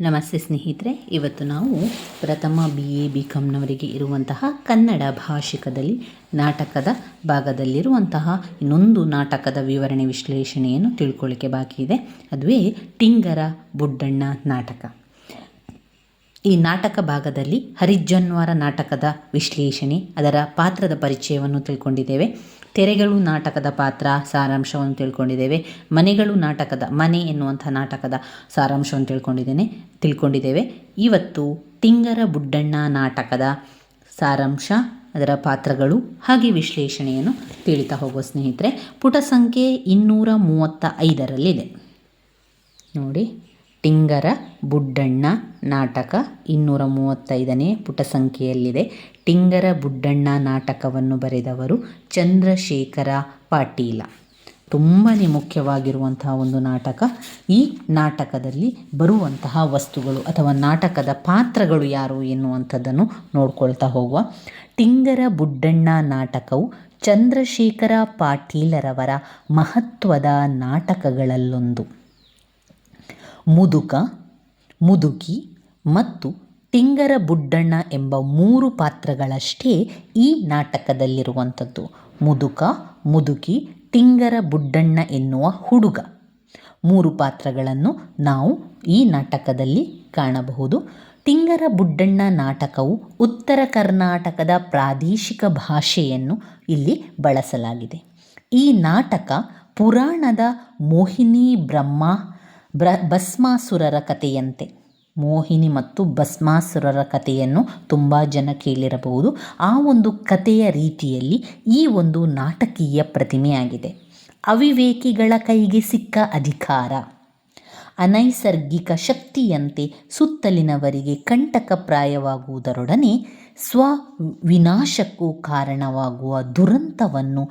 ನಮಸ್ತೆ ಸ್ನೇಹಿತರೆ, ಇವತ್ತು ನಾವು ಪ್ರಥಮ ಬಿ ಎ ಬಿ ಕಾಮ್ನವರಿಗೆ ಇರುವಂತಹ ಕನ್ನಡ ಭಾಷಿಕದಲ್ಲಿ ನಾಟಕದ ಭಾಗದಲ್ಲಿರುವಂತಹ ಇನ್ನೊಂದು ನಾಟಕದ ವಿವರಣೆ ವಿಶ್ಲೇಷಣೆಯನ್ನು ತಿಳ್ಕೊಳ್ಳಿಕ್ಕೆ ಬಾಕಿ ಇದೆ. ಅದುವೇ ಟಿಂಗರ ಬುಡ್ಡಣ್ಣ ನಾಟಕ. ಈ ನಾಟಕ ಭಾಗದಲ್ಲಿ ಹರಿಜನ್ವಾರ ನಾಟಕದ ವಿಶ್ಲೇಷಣೆ, ಅದರ ಪಾತ್ರದ ಪರಿಚಯವನ್ನು ತಿಳ್ಕೊಂಡಿದ್ದೇವೆ. ತೆರೆಗಳು ನಾಟಕದ ಪಾತ್ರ ಸಾರಾಂಶವನ್ನು ತಿಳ್ಕೊಂಡಿದ್ದೇವೆ. ಮನೆಗಳು ನಾಟಕದ, ಮನೆ ಎನ್ನುವಂಥ ನಾಟಕದ ಸಾರಾಂಶವನ್ನು ತಿಳ್ಕೊಂಡಿದ್ದೇನೆ, ತಿಳ್ಕೊಂಡಿದ್ದೇವೆ. ಇವತ್ತು ತಿಂಗರ ಬುಡ್ಡಣ್ಣ ನಾಟಕದ ಸಾರಾಂಶ, ಅದರ ಪಾತ್ರಗಳು ಹಾಗೆ ವಿಶ್ಲೇಷಣೆಯನ್ನು ತಿಳಿತಾ ಹೋಗುವ ಸ್ನೇಹಿತರೆ, ಪುಟ ಸಂಖ್ಯೆ ಇನ್ನೂರ ಮೂವತ್ತ ಐದರಲ್ಲಿದೆ ನೋಡಿ. ಟಿಂಗರ, ಬುಡ್ಡಣ್ಣ ನಾಟಕ ಇನ್ನೂರ ಮೂವತ್ತೈದನೇ ಪುಟ ಸಂಖ್ಯೆಯಲ್ಲಿದೆ ಟಿಂಗರ, ಬುಡ್ಡಣ್ಣ ನಾಟಕವನ್ನು ಬರೆದವರು ಚಂದ್ರಶೇಖರ ಪಾಟೀಲ. ತುಂಬಾ ಮುಖ್ಯವಾಗಿರುವಂತಹ ಒಂದು ನಾಟಕ. ಈ ನಾಟಕದಲ್ಲಿ ಬರುವಂತಹ ವಸ್ತುಗಳು ಅಥವಾ ನಾಟಕದ ಪಾತ್ರಗಳು ಯಾರು ಎನ್ನುವಂಥದ್ದನ್ನು ನೋಡ್ಕೊಳ್ತಾ ಹೋಗುವ. ಟಿಂಗರ, ಬುಡ್ಡಣ್ಣ ನಾಟಕವು ಚಂದ್ರಶೇಖರ ಪಾಟೀಲರವರ ಮಹತ್ವದ ನಾಟಕಗಳಲ್ಲೊಂದು. ಮುದುಕ, ಮುದುಕಿ ಮತ್ತು ಟಿಂಗರ ಬುಡ್ಡಣ್ಣ ಎಂಬ ಮೂರು ಪಾತ್ರಗಳಷ್ಟೇ ಈ ನಾಟಕದಲ್ಲಿರುವಂಥದ್ದು. ಮುದುಕ, ಮುದುಕಿ, ಟಿಂಗರ ಬುಡ್ಡಣ್ಣ ಎನ್ನುವ ಹುಡುಗ. ಮೂರು ಪಾತ್ರಗಳನ್ನು ನಾವು ಈ ನಾಟಕದಲ್ಲಿ ಕಾಣಬಹುದು. ಟಿಂಗರ ಬುಡ್ಡಣ್ಣ ನಾಟಕವು ಉತ್ತರ ಕರ್ನಾಟಕದ ಪ್ರಾದೇಶಿಕ ಭಾಷೆಯನ್ನು ಇಲ್ಲಿ ಬಳಸಲಾಗಿದೆ. ಈ ನಾಟಕ ಪುರಾಣದ ಮೋಹಿನಿ ಬ್ರಹ್ಮ ಬ್ರ ಭಸ್ಮಾಸುರರ ಕಥೆಯಂತೆ. ಮೋಹಿನಿ ಮತ್ತು ಭಸ್ಮಾಸುರರ ಕಥೆಯನ್ನು ತುಂಬ ಜನ ಕೇಳಿರಬಹುದು. ಆ ಒಂದು ಕಥೆಯ ರೀತಿಯಲ್ಲಿ ಈ ಒಂದು ನಾಟಕೀಯ ಪ್ರತಿಮೆಯಾಗಿದೆ. ಅವಿವೇಕಿಗಳ ಕೈಗೆ ಸಿಕ್ಕ ಅಧಿಕಾರ. ಅನೈಸರ್ಗಿಕ ಶಕ್ತಿಯಂತೆ ಸುತ್ತಲಿನವರಿಗೆ ಕಂಟಕಪ್ರಾಯವಾಗುವುದರೊಡನೆ ಸ್ವ ವಿನಾಶಕ್ಕೂ ಕಾರಣವಾಗುವ ದುರಂತವನ್ನು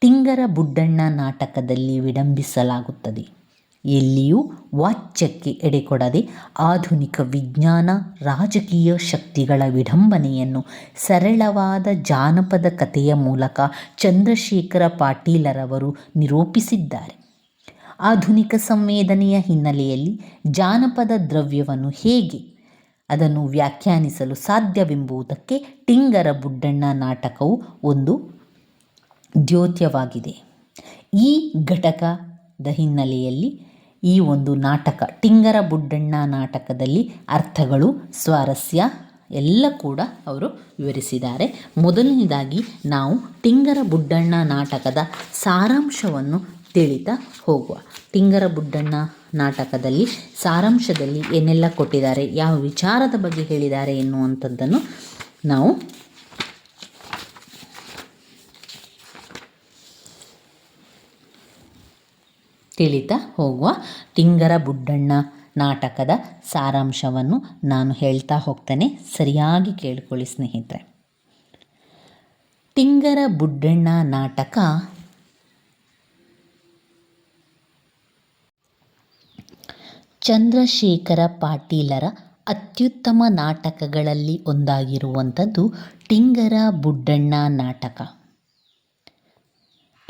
ಟಿಂಗರ ಬುಡ್ಡಣ್ಣ ನಾಟಕದಲ್ಲಿ ವಿಡಂಬಿಸಲಾಗುತ್ತದೆ. ಎಲ್ಲಿಯೂ ವಾಚ್ಯಕ್ಕೆ ಎಡೆಕೊಡದೆ ಆಧುನಿಕ ವಿಜ್ಞಾನ, ರಾಜಕೀಯ ಶಕ್ತಿಗಳ ವಿಡಂಬನೆಯನ್ನು ಸರಳವಾದ ಜಾನಪದ ಕಥೆಯ ಮೂಲಕ ಚಂದ್ರಶೇಖರ ಪಾಟೀಲರವರು ನಿರೂಪಿಸಿದ್ದಾರೆ. ಆಧುನಿಕ ಸಂವೇದನೆಯ ಹಿನ್ನೆಲೆಯಲ್ಲಿ ಜಾನಪದ ದ್ರವ್ಯವನ್ನು ಹೇಗೆ ಅದನ್ನು ವ್ಯಾಖ್ಯಾನಿಸಲು ಸಾಧ್ಯವೆಂಬುದಕ್ಕೆ ಟಿಂಗರ ಬುಡ್ಡಣ್ಣ ನಾಟಕವು ಒಂದು ದ್ಯೋತ್ಯವಾಗಿದೆ. ಈ ಘಟಕದ ಹಿನ್ನೆಲೆಯಲ್ಲಿ ಈ ಒಂದು ನಾಟಕ, ಟಿಂಗರ ಬುಡ್ಡಣ್ಣ ನಾಟಕದಲ್ಲಿ ಅರ್ಥಗಳು, ಸ್ವಾರಸ್ಯ ಎಲ್ಲ ಕೂಡ ಅವರು ವಿವರಿಸಿದ್ದಾರೆ. ಮೊದಲನೇದಾಗಿ ನಾವು ಟಿಂಗರ ಬುಡ್ಡಣ್ಣ ನಾಟಕದ ಸಾರಾಂಶವನ್ನು ತಿಳಿತಾ ಹೋಗುವ. ಟಿಂಗರ ಬುಡ್ಡಣ್ಣ ನಾಟಕದಲ್ಲಿ ಸಾರಾಂಶದಲ್ಲಿ ಏನೆಲ್ಲ ಕೊಟ್ಟಿದ್ದಾರೆ, ಯಾವ ವಿಚಾರದ ಬಗ್ಗೆ ಹೇಳಿದ್ದಾರೆ ಎನ್ನುವಂಥದ್ದನ್ನು ನಾವು ತಿಳಿತಾ ಹೋಗುವ ಟಿಂಗರ ಬುಡ್ಡಣ್ಣ ನಾಟಕದ ಸಾರಾಂಶವನ್ನು ನಾನು ಹೇಳ್ತಾ ಹೋಗ್ತೇನೆ. ಸರಿಯಾಗಿ ಕೇಳಿಕೊಳ್ಳಿ ಸ್ನೇಹಿತರೆ. ಟಿಂಗರ ಬುಡ್ಡಣ್ಣ ನಾಟಕ ಚಂದ್ರಶೇಖರ ಪಾಟೀಲರ ಅತ್ಯುತ್ತಮ ನಾಟಕಗಳಲ್ಲಿ ಒಂದಾಗಿರುವಂಥದ್ದು ಟಿಂಗರ ಬುಡ್ಡಣ್ಣ ನಾಟಕ.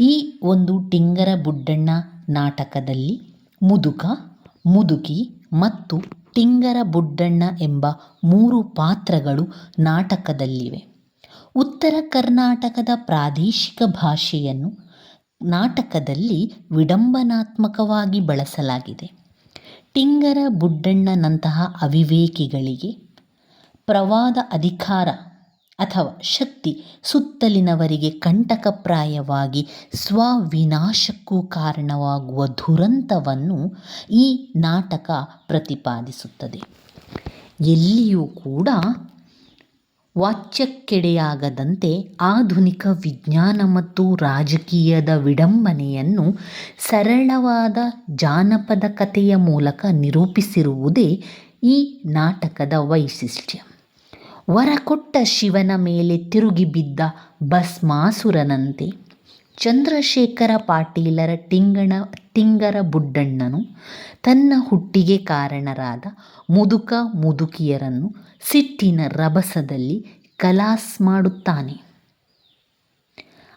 ಈ ಒಂದು ಟಿಂಗರ ಬುಡ್ಡಣ್ಣ ನಾಟಕದಲ್ಲಿ ಮುದುಕ, ಮುದುಕಿ ಮತ್ತು ಟಿಂಗರ ಬುಡ್ಡಣ್ಣ ಎಂಬ ಮೂರು ಪಾತ್ರಗಳು ನಾಟಕದಲ್ಲಿವೆ. ಉತ್ತರ ಕರ್ನಾಟಕದ ಪ್ರಾದೇಶಿಕ ಭಾಷೆಯನ್ನು ನಾಟಕದಲ್ಲಿ ವಿಡಂಬನಾತ್ಮಕವಾಗಿ ಬಳಸಲಾಗಿದೆ. ಟಿಂಗರ ಬುಡ್ಡಣ್ಣನಂತಹ ಅವಿವೇಕಿಗಳಿಗೆ ಪ್ರವಾದ ಅಧಿಕಾರ ಅಥವಾ ಶಕ್ತಿ ಸುತ್ತಲಿನವರಿಗೆ ಕಂಟಕಪ್ರಾಯವಾಗಿ ಸ್ವವಿನಾಶಕ್ಕೂ ಕಾರಣವಾಗುವ ದುರಂತವನ್ನು ಈ ನಾಟಕ ಪ್ರತಿಪಾದಿಸುತ್ತದೆ. ಎಲ್ಲಿಯೂ ಕೂಡ ವಾಚ್ಯಕ್ಕೆಡೆಯಾಗದಂತೆ ಆಧುನಿಕ ವಿಜ್ಞಾನ ಮತ್ತು ರಾಜಕೀಯದ ವಿಡಂಬನೆಯನ್ನು ಸರಳವಾದ ಜಾನಪದ ಕಥೆಯ ಮೂಲಕ ನಿರೂಪಿಸಿರುವುದೇ ಈ ನಾಟಕದ ವೈಶಿಷ್ಟ್ಯ. ವರಕೊಟ್ಟ ಶಿವನ ಮೇಲೆ ತಿರುಗಿ ಬಿದ್ದ ಭಸ್ಮಾಸುರನಂತೆ. ಚಂದ್ರಶೇಖರ ಪಾಟೀಲರ ಟಿಂಗಣ ತಿಂಗರ ಬುಡ್ಡಣ್ಣನು ತನ್ನ ಹುಟ್ಟಿಗೆ ಕಾರಣರಾದ ಮುದುಕ ಮುದುಕಿಯರನ್ನು ಸಿಟ್ಟಿನ ರಭಸದಲ್ಲಿ ಕಲಾಸ್ ಮಾಡುತ್ತಾನೆ.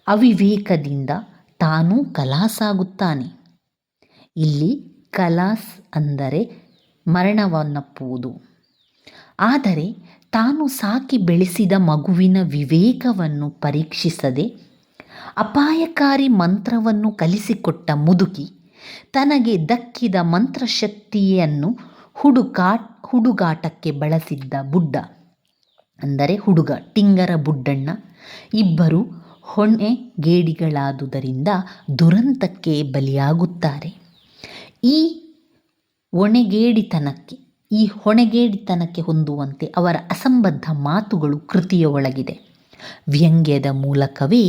ಅವಿವೇಕದಿಂದ ತಾನೂ ಕಲಾಸಾಗುತ್ತಾನೆ. ಇಲ್ಲಿ ಕಲಾಸ್ ಅಂದರೆ ಮರಣವನ್ನಪ್ಪುವುದು. ಆದರೆ ತಾನು ಸಾಕಿ ಬೆಳೆಸಿದ ಮಗುವಿನ ವಿವೇಕವನ್ನು ಪರೀಕ್ಷಿಸದೆ ಅಪಾಯಕಾರಿ ಮಂತ್ರವನ್ನು ಕಲಿಸಿಕೊಟ್ಟ ಮುದುಕಿ ತನಗೆ ದಕ್ಕಿದ ಮಂತ್ರಶಕ್ತಿಯನ್ನು ಹುಡುಕಾ ಹುಡುಗಾಟಕ್ಕೆ ಬಳಸಿದ್ದ ಬುಡ್ಡ. ಅಂದರೆ ಹುಡುಗ, ಟಿಂಗರ ಬುಡ್ಡಣ್ಣ. ಇಬ್ಬರು ಹೊಣೆಗೇಡಿಗಳಾದುದರಿಂದ ದುರಂತಕ್ಕೆ ಬಲಿಯಾಗುತ್ತಾರೆ. ಈ ಹೊಣೆಗೇಡಿತನಕ್ಕೆ ಈ ಹೊಣೆಗೇಡಿತನಕ್ಕೆ ಹೊಂದುವಂತೆ ಅವರ ಅಸಂಬದ್ಧ ಮಾತುಗಳು ಕೃತಿಯ ಒಳಗಿದೆ. ವ್ಯಂಗ್ಯದ ಮೂಲಕವೇ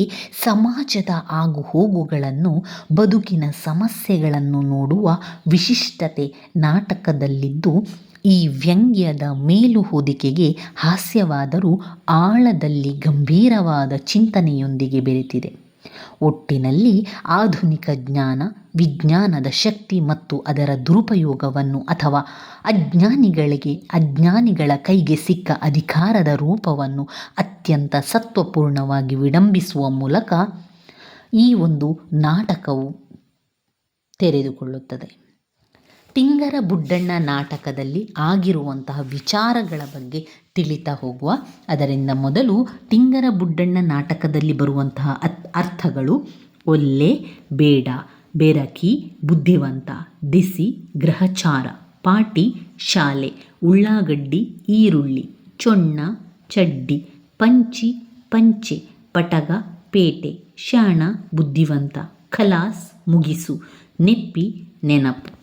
ಸಮಾಜದ ಆಗು ಹೋಗುಗಳನ್ನು ಬದುಕಿನ ಸಮಸ್ಯೆಗಳನ್ನು ನೋಡುವ ವಿಶಿಷ್ಟತೆ ನಾಟಕದಲ್ಲಿದ್ದು, ಈ ವ್ಯಂಗ್ಯದ ಮೇಲು ಹೊದಿಕೆಗೆ ಹಾಸ್ಯವಾದರೂ ಆಳದಲ್ಲಿ ಗಂಭೀರವಾದ ಚಿಂತನೆಯೊಂದಿಗೆ ಬೆರೆತಿದೆ. ಒಟ್ಟಿನಲ್ಲಿ ಆಧುನಿಕ ಜ್ಞಾನ, ವಿಜ್ಞಾನದ ಶಕ್ತಿ ಮತ್ತು ಅದರ ದುರುಪಯೋಗವನ್ನು ಅಥವಾ ಅಜ್ಞಾನಿಗಳಿಗೆ, ಅಜ್ಞಾನಿಗಳ ಕೈಗೆ ಸಿಕ್ಕ ಅಧಿಕಾರದ ರೂಪವನ್ನು ಅತ್ಯಂತ ಸತ್ವಪೂರ್ಣವಾಗಿ ವಿಡಂಬಿಸುವ ಮೂಲಕ ಈ ಒಂದು ನಾಟಕವು ತೆರೆದುಕೊಳ್ಳುತ್ತದೆ. ತಿಂಗರ ಬುಡ್ಡಣ್ಣ ನಾಟಕದಲ್ಲಿ ಆಗಿರುವಂತಹ ವಿಚಾರಗಳ ಬಗ್ಗೆ ತಿಳಿತಾ ಹೋಗುವ. ಅದರಿಂದ ಮೊದಲು ಟಿಂಗರ ಬುಡ್ಡಣ್ಣ ನಾಟಕದಲ್ಲಿ ಬರುವಂತಹ ಅರ್ಥಗಳು ಒಲ್ಲೆ, ಬೇಡ, ಬೆರಕಿ, ಬುದ್ಧಿವಂತ, ದಿಸಿ, ಗ್ರಹಚಾರ, ಪಾಟಿ, ಶಾಲೆ, ಉಳ್ಳಾಗಡ್ಡಿ, ಈರುಳ್ಳಿ, ಚೊಣ್ಣ, ಚಡ್ಡಿ, ಪಂಚಿ, ಪಂಚೆ, ಪಟಗ, ಪೇಟೆ, ಶಾಣ, ಬುದ್ಧಿವಂತ, ಖಲಾಸ್, ಮುಗಿಸು, ನೆಪ್ಪಿ, ನೆನಪು.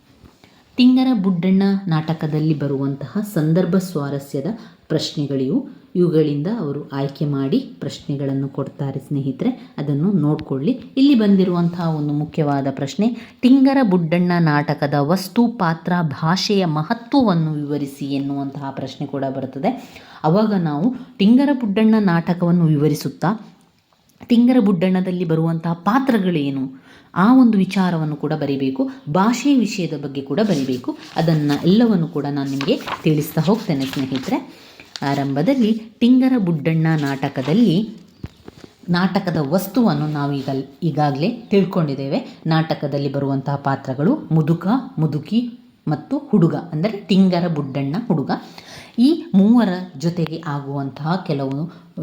ತಿಂಗರ ಬುಡ್ಡಣ್ಣ ನಾಟಕದಲ್ಲಿ ಬರುವಂತಹ ಸಂದರ್ಭ ಸ್ವಾರಸ್ಯದ ಪ್ರಶ್ನೆಗಳಿವು. ಇವುಗಳಿಂದ ಅವರು ಆಯ್ಕೆ ಮಾಡಿ ಪ್ರಶ್ನೆಗಳನ್ನು ಕೊಡ್ತಾರೆ ಸ್ನೇಹಿತರೆ. ಅದನ್ನು ನೋಡಿಕೊಳ್ಳಿ. ಇಲ್ಲಿ ಬಂದಿರುವಂತಹ ಒಂದು ಮುಖ್ಯವಾದ ಪ್ರಶ್ನೆ, ಟಿಂಗರ ಬುಡ್ಡಣ್ಣ ನಾಟಕದ ವಸ್ತು, ಪಾತ್ರ, ಭಾಷೆಯ ಮಹತ್ವವನ್ನು ವಿವರಿಸಿ ಎನ್ನುವಂತಹ ಪ್ರಶ್ನೆ ಕೂಡ ಬರುತ್ತದೆ. ಅವಾಗ ನಾವು ಟಿಂಗರ ಬುಡ್ಡಣ್ಣ ನಾಟಕವನ್ನು ವಿವರಿಸುತ್ತಾ, ಟಿಂಗರ ಬುಡ್ಡಣ್ಣದಲ್ಲಿ ಬರುವಂತಹ ಪಾತ್ರಗಳೇನು? ಆ ಒಂದು ವಿಚಾರವನ್ನು ಕೂಡ ಬರೀಬೇಕು. ಭಾಷೆ ವಿಷಯದ ಬಗ್ಗೆ ಕೂಡ ಬರೀಬೇಕು. ಅದನ್ನು ಎಲ್ಲವನ್ನು ಕೂಡ ನಾನು ನಿಮಗೆ ತಿಳಿಸ್ತಾ ಹೋಗ್ತೇನೆ ಸ್ನೇಹಿತರೆ. ಆರಂಭದಲ್ಲಿ ಟಿಂಗರ ಬುಡ್ಡಣ್ಣ ನಾಟಕದಲ್ಲಿ ನಾಟಕದ ವಸ್ತುವನ್ನು ನಾವು ಈಗ ಈಗಾಗಲೇ ತಿಳ್ಕೊಂಡಿದ್ದೇವೆ. ನಾಟಕದಲ್ಲಿ ಬರುವಂತಹ ಪಾತ್ರಗಳು ಮುದುಕ, ಮುದುಕಿ ಮತ್ತು ಹುಡುಗ, ಅಂದರೆ ಟಿಂಗರ ಬುಡ್ಡಣ್ಣ, ಹುಡುಗ. ಈ ಮೂವರ ಜೊತೆಗೆ ಆಗುವಂತಹ ಕೆಲವು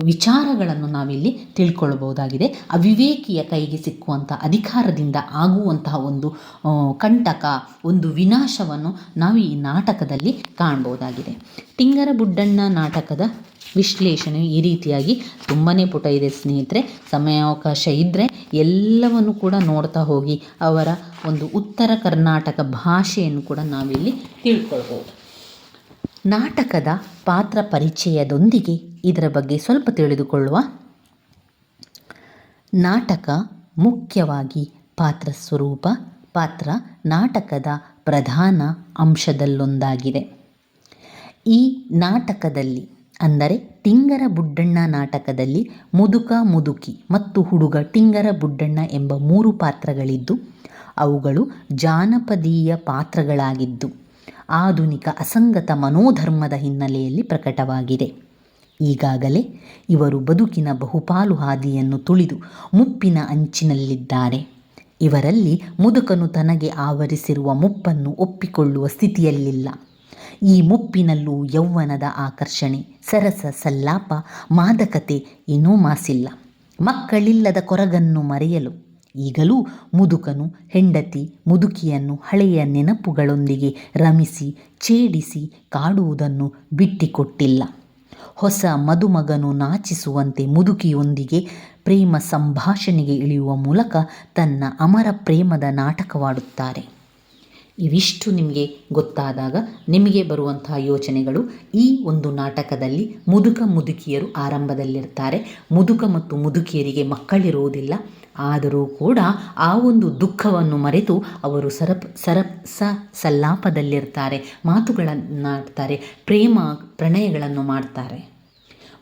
ವಿಚಾರಗಳನ್ನು ನಾವಿಲ್ಲಿ ತಿಳ್ಕೊಳ್ಬಹುದಾಗಿದೆ. ಅವಿವೇಕಿಯ ಕೈಗೆ ಸಿಕ್ಕುವಂಥ ಅಧಿಕಾರದಿಂದ ಆಗುವಂತಹ ಒಂದು ಕಂಟಕ, ಒಂದು ವಿನಾಶವನ್ನು ನಾವು ಈ ನಾಟಕದಲ್ಲಿ ಕಾಣ್ಬೋದಾಗಿದೆ ತಿಂಗರ ಬುಡ್ಡಣ್ಣ ನಾಟಕದ ವಿಶ್ಲೇಷಣೆ ಈ ರೀತಿಯಾಗಿ ತುಂಬಾ ಪುಟ ಇದೆ ಸ್ನೇಹಿತರೆ. ಸಮಯಾವಕಾಶ ಇದ್ದರೆ ಎಲ್ಲವನ್ನು ಕೂಡ ನೋಡ್ತಾ ಹೋಗಿ ಅವರ ಒಂದು ಉತ್ತರ ಕರ್ನಾಟಕ ಭಾಷೆಯನ್ನು ಕೂಡ ನಾವಿಲ್ಲಿ ತಿಳ್ಕೊಳ್ಬೋದು ನಾಟಕದ ಪಾತ್ರ ಪರಿಚಯದೊಂದಿಗೆ ಇದರ ಬಗ್ಗೆ ಸ್ವಲ್ಪ ತಿಳಿದುಕೊಳ್ಳುವ. ನಾಟಕ ಮುಖ್ಯವಾಗಿ ಪಾತ್ರ ಸ್ವರೂಪ, ಪಾತ್ರ ನಾಟಕದ ಪ್ರಧಾನ ಅಂಶದಲ್ಲೊಂದಾಗಿದೆ. ಈ ನಾಟಕದಲ್ಲಿ, ಅಂದರೆ ಟಿಂಗರ ಬುಡ್ಡಣ್ಣ ನಾಟಕದಲ್ಲಿ ಮುದುಕ ಮುದುಕಿ ಮತ್ತು ಹುಡುಗ ಟಿಂಗರ ಬುಡ್ಡಣ್ಣ ಎಂಬ ಮೂರು ಪಾತ್ರಗಳಿದ್ದು, ಅವುಗಳು ಜಾನಪದೀಯ ಪಾತ್ರಗಳಾಗಿದ್ದು ಆಧುನಿಕ ಅಸಂಗತ ಮನೋಧರ್ಮದ ಹಿನ್ನೆಲೆಯಲ್ಲಿ ಪ್ರಕಟವಾಗಿದೆ. ಈಗಾಗಲೇ ಇವರು ಬದುಕಿನ ಬಹುಪಾಲು ಹಾದಿಯನ್ನು ತುಳಿದು ಮುಪ್ಪಿನ ಅಂಚಿನಲ್ಲಿದ್ದಾರೆ. ಇವರಲ್ಲಿ ಮುದುಕನು ತನಗೆ ಆವರಿಸಿರುವ ಮುಪ್ಪನ್ನು ಒಪ್ಪಿಕೊಳ್ಳುವ ಸ್ಥಿತಿಯಲ್ಲಿಲ್ಲ. ಈ ಮುಪ್ಪಿನಲ್ಲೂ ಯೌವನದ ಆಕರ್ಷಣೆ, ಸರಸ, ಸಲ್ಲಾಪ, ಮಾದಕತೆ ಏನೂ ಮಾಸಿಲ್ಲ. ಮಕ್ಕಳಿಲ್ಲದ ಕೊರಗನ್ನು ಮರೆಯಲು ಈಗಲೂ ಮುದುಕನು, ಹೆಂಡತಿ, ಮುದುಕಿಯನ್ನು ಹಳೆಯ ನೆನಪುಗಳೊಂದಿಗೆ ರಮಿಸಿ, ಛೇಡಿಸಿ ಕಾಡುವುದನ್ನು ಬಿಟ್ಟಿಕೊಟ್ಟಿಲ್ಲ. ಹೊಸ ಮದುಮಗನು ನಾಚಿಸುವಂತೆ ಮುದುಕಿಯೊಂದಿಗೆ ಪ್ರೇಮ ಸಂಭಾಷಣೆಗೆ ಇಳಿಯುವ ಮೂಲಕ ತನ್ನ ಅಮರ ಪ್ರೇಮದ ನಾಟಕವಾಡುತ್ತಾರೆ. ಇವಿಷ್ಟು ನಿಮಗೆ ಗೊತ್ತಾದಾಗ ನಿಮಗೆ ಬರುವಂತಹ ಯೋಚನೆಗಳು. ಈ ಒಂದು ನಾಟಕದಲ್ಲಿ ಮುದುಕ ಮುದುಕಿಯರು ಆರಂಭದಲ್ಲಿರ್ತಾರೆ. ಮುದುಕ ಮತ್ತು ಮುದುಕಿಯರಿಗೆ ಮಕ್ಕಳಿರುವುದಿಲ್ಲ. ಆದರೂ ಕೂಡ ಆ ಒಂದು ದುಃಖವನ್ನು ಮರೆತು ಅವರು ಸರಪ್ ಸರಪ್, ಸ, ಸಲ್ಲಾಪದಲ್ಲಿರ್ತಾರೆ ಮಾತುಗಳನ್ನಾಡ್ತಾರೆ ಪ್ರೇಮ ಪ್ರಣಯಗಳನ್ನು ಮಾಡ್ತಾರೆ.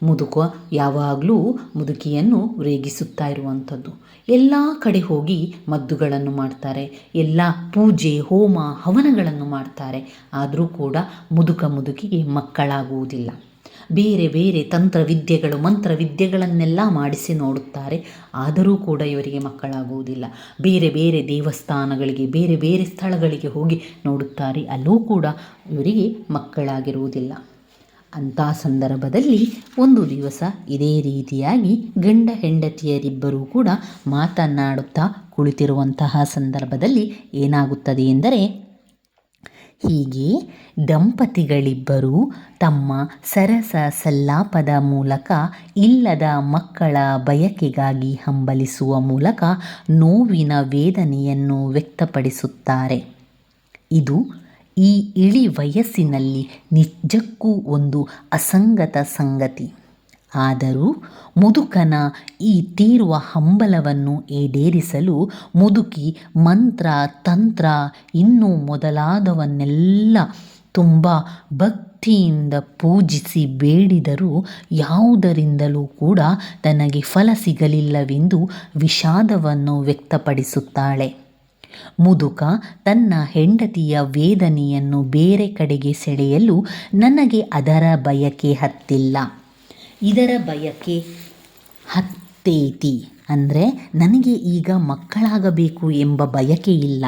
ಮುದುಕ ಯಾವಾಗಲೂ ಮುದುಕಿಯನ್ನು ರೇಗಿಸುತ್ತಾ ಇರುವಂಥದ್ದು. ಎಲ್ಲ ಕಡೆ ಹೋಗಿ ಮದ್ದುಗಳನ್ನು ಮಾಡ್ತಾರೆ, ಎಲ್ಲ ಪೂಜೆ, ಹೋಮ, ಹವನಗಳನ್ನು ಮಾಡ್ತಾರೆ. ಆದರೂ ಕೂಡ ಮುದುಕ ಮುದುಕಿಗೆ ಮಕ್ಕಳಾಗುವುದಿಲ್ಲ. ಬೇರೆ ಬೇರೆ ತಂತ್ರವಿದ್ಯೆಗಳು, ಮಂತ್ರವಿದ್ಯೆಗಳನ್ನೆಲ್ಲ ಮಾಡಿಸಿ ನೋಡುತ್ತಾರೆ. ಆದರೂ ಕೂಡ ಇವರಿಗೆ ಮಕ್ಕಳಾಗುವುದಿಲ್ಲ. ಬೇರೆ ಬೇರೆ ದೇವಸ್ಥಾನಗಳಿಗೆ, ಬೇರೆ ಬೇರೆ ಸ್ಥಳಗಳಿಗೆ ಹೋಗಿ ನೋಡುತ್ತಾರೆ. ಅಲ್ಲೂ ಕೂಡ ಇವರಿಗೆ ಮಕ್ಕಳಾಗಿರುವುದಿಲ್ಲ. ಅಂಥ ಸಂದರ್ಭದಲ್ಲಿ ಒಂದು ದಿವಸ ಇದೇ ರೀತಿಯಾಗಿ ಗಂಡ ಹೆಂಡತಿಯರಿಬ್ಬರೂ ಕೂಡ ಮಾತನಾಡುತ್ತಾ ಕುಳಿತಿರುವಂತಹ ಸಂದರ್ಭದಲ್ಲಿ ಏನಾಗುತ್ತದೆ ಎಂದರೆ ಹೀಗೆ ದಂಪತಿಗಳಿಬ್ಬರೂ ತಮ್ಮ ಸರಸ ಸಲ್ಲಾಪದ ಮೂಲಕ ಇಲ್ಲದ ಮಕ್ಕಳ ಬಯಕೆಗಾಗಿ ಹಂಬಲಿಸುವ ಮೂಲಕ ನೋವಿನ ವೇದನೆಯನ್ನು ವ್ಯಕ್ತಪಡಿಸುತ್ತಾರೆ. ಇದು ಈ ಇಳಿ ವಯಸ್ಸಿನಲ್ಲಿ ನಿಜಕ್ಕೂ ಒಂದು ಅಸಂಗತ ಸಂಗತಿ. ಆದರೂ ಮುದುಕನ ಈ ತೀರುವ ಹಂಬಲವನ್ನು ಈಡೇರಿಸಲು ಮುದುಕಿ ಮಂತ್ರ, ತಂತ್ರ ಇನ್ನೂ ಮೊದಲಾದವನ್ನೆಲ್ಲ ತುಂಬ ಭಕ್ತಿಯಿಂದ ಪೂಜಿಸಿ ಬೇಡಿದರೂ ಯಾವುದರಿಂದಲೂ ಕೂಡ ತನಗೆ ಫಲ ಸಿಗಲಿಲ್ಲವೆಂದು ವಿಷಾದವನ್ನು ವ್ಯಕ್ತಪಡಿಸುತ್ತಾಳೆ. ಮುದುಕ ತನ್ನ ಹೆಂಡತಿಯ ವೇದನೆಯನ್ನು ಬೇರೆ ಕಡೆಗೆ ಸೆಳೆಯಲು ನನಗೆ ಅದರ ಬಯಕೆ ಹತ್ತಿಲ್ಲ. ಇದರ ಬಯಕೆ ಹತ್ತೇತಿ. ಅಂದರೆ ನನಗೆ ಈಗ ಮಕ್ಕಳಾಗಬೇಕು ಎಂಬ ಬಯಕೆ ಇಲ್ಲ,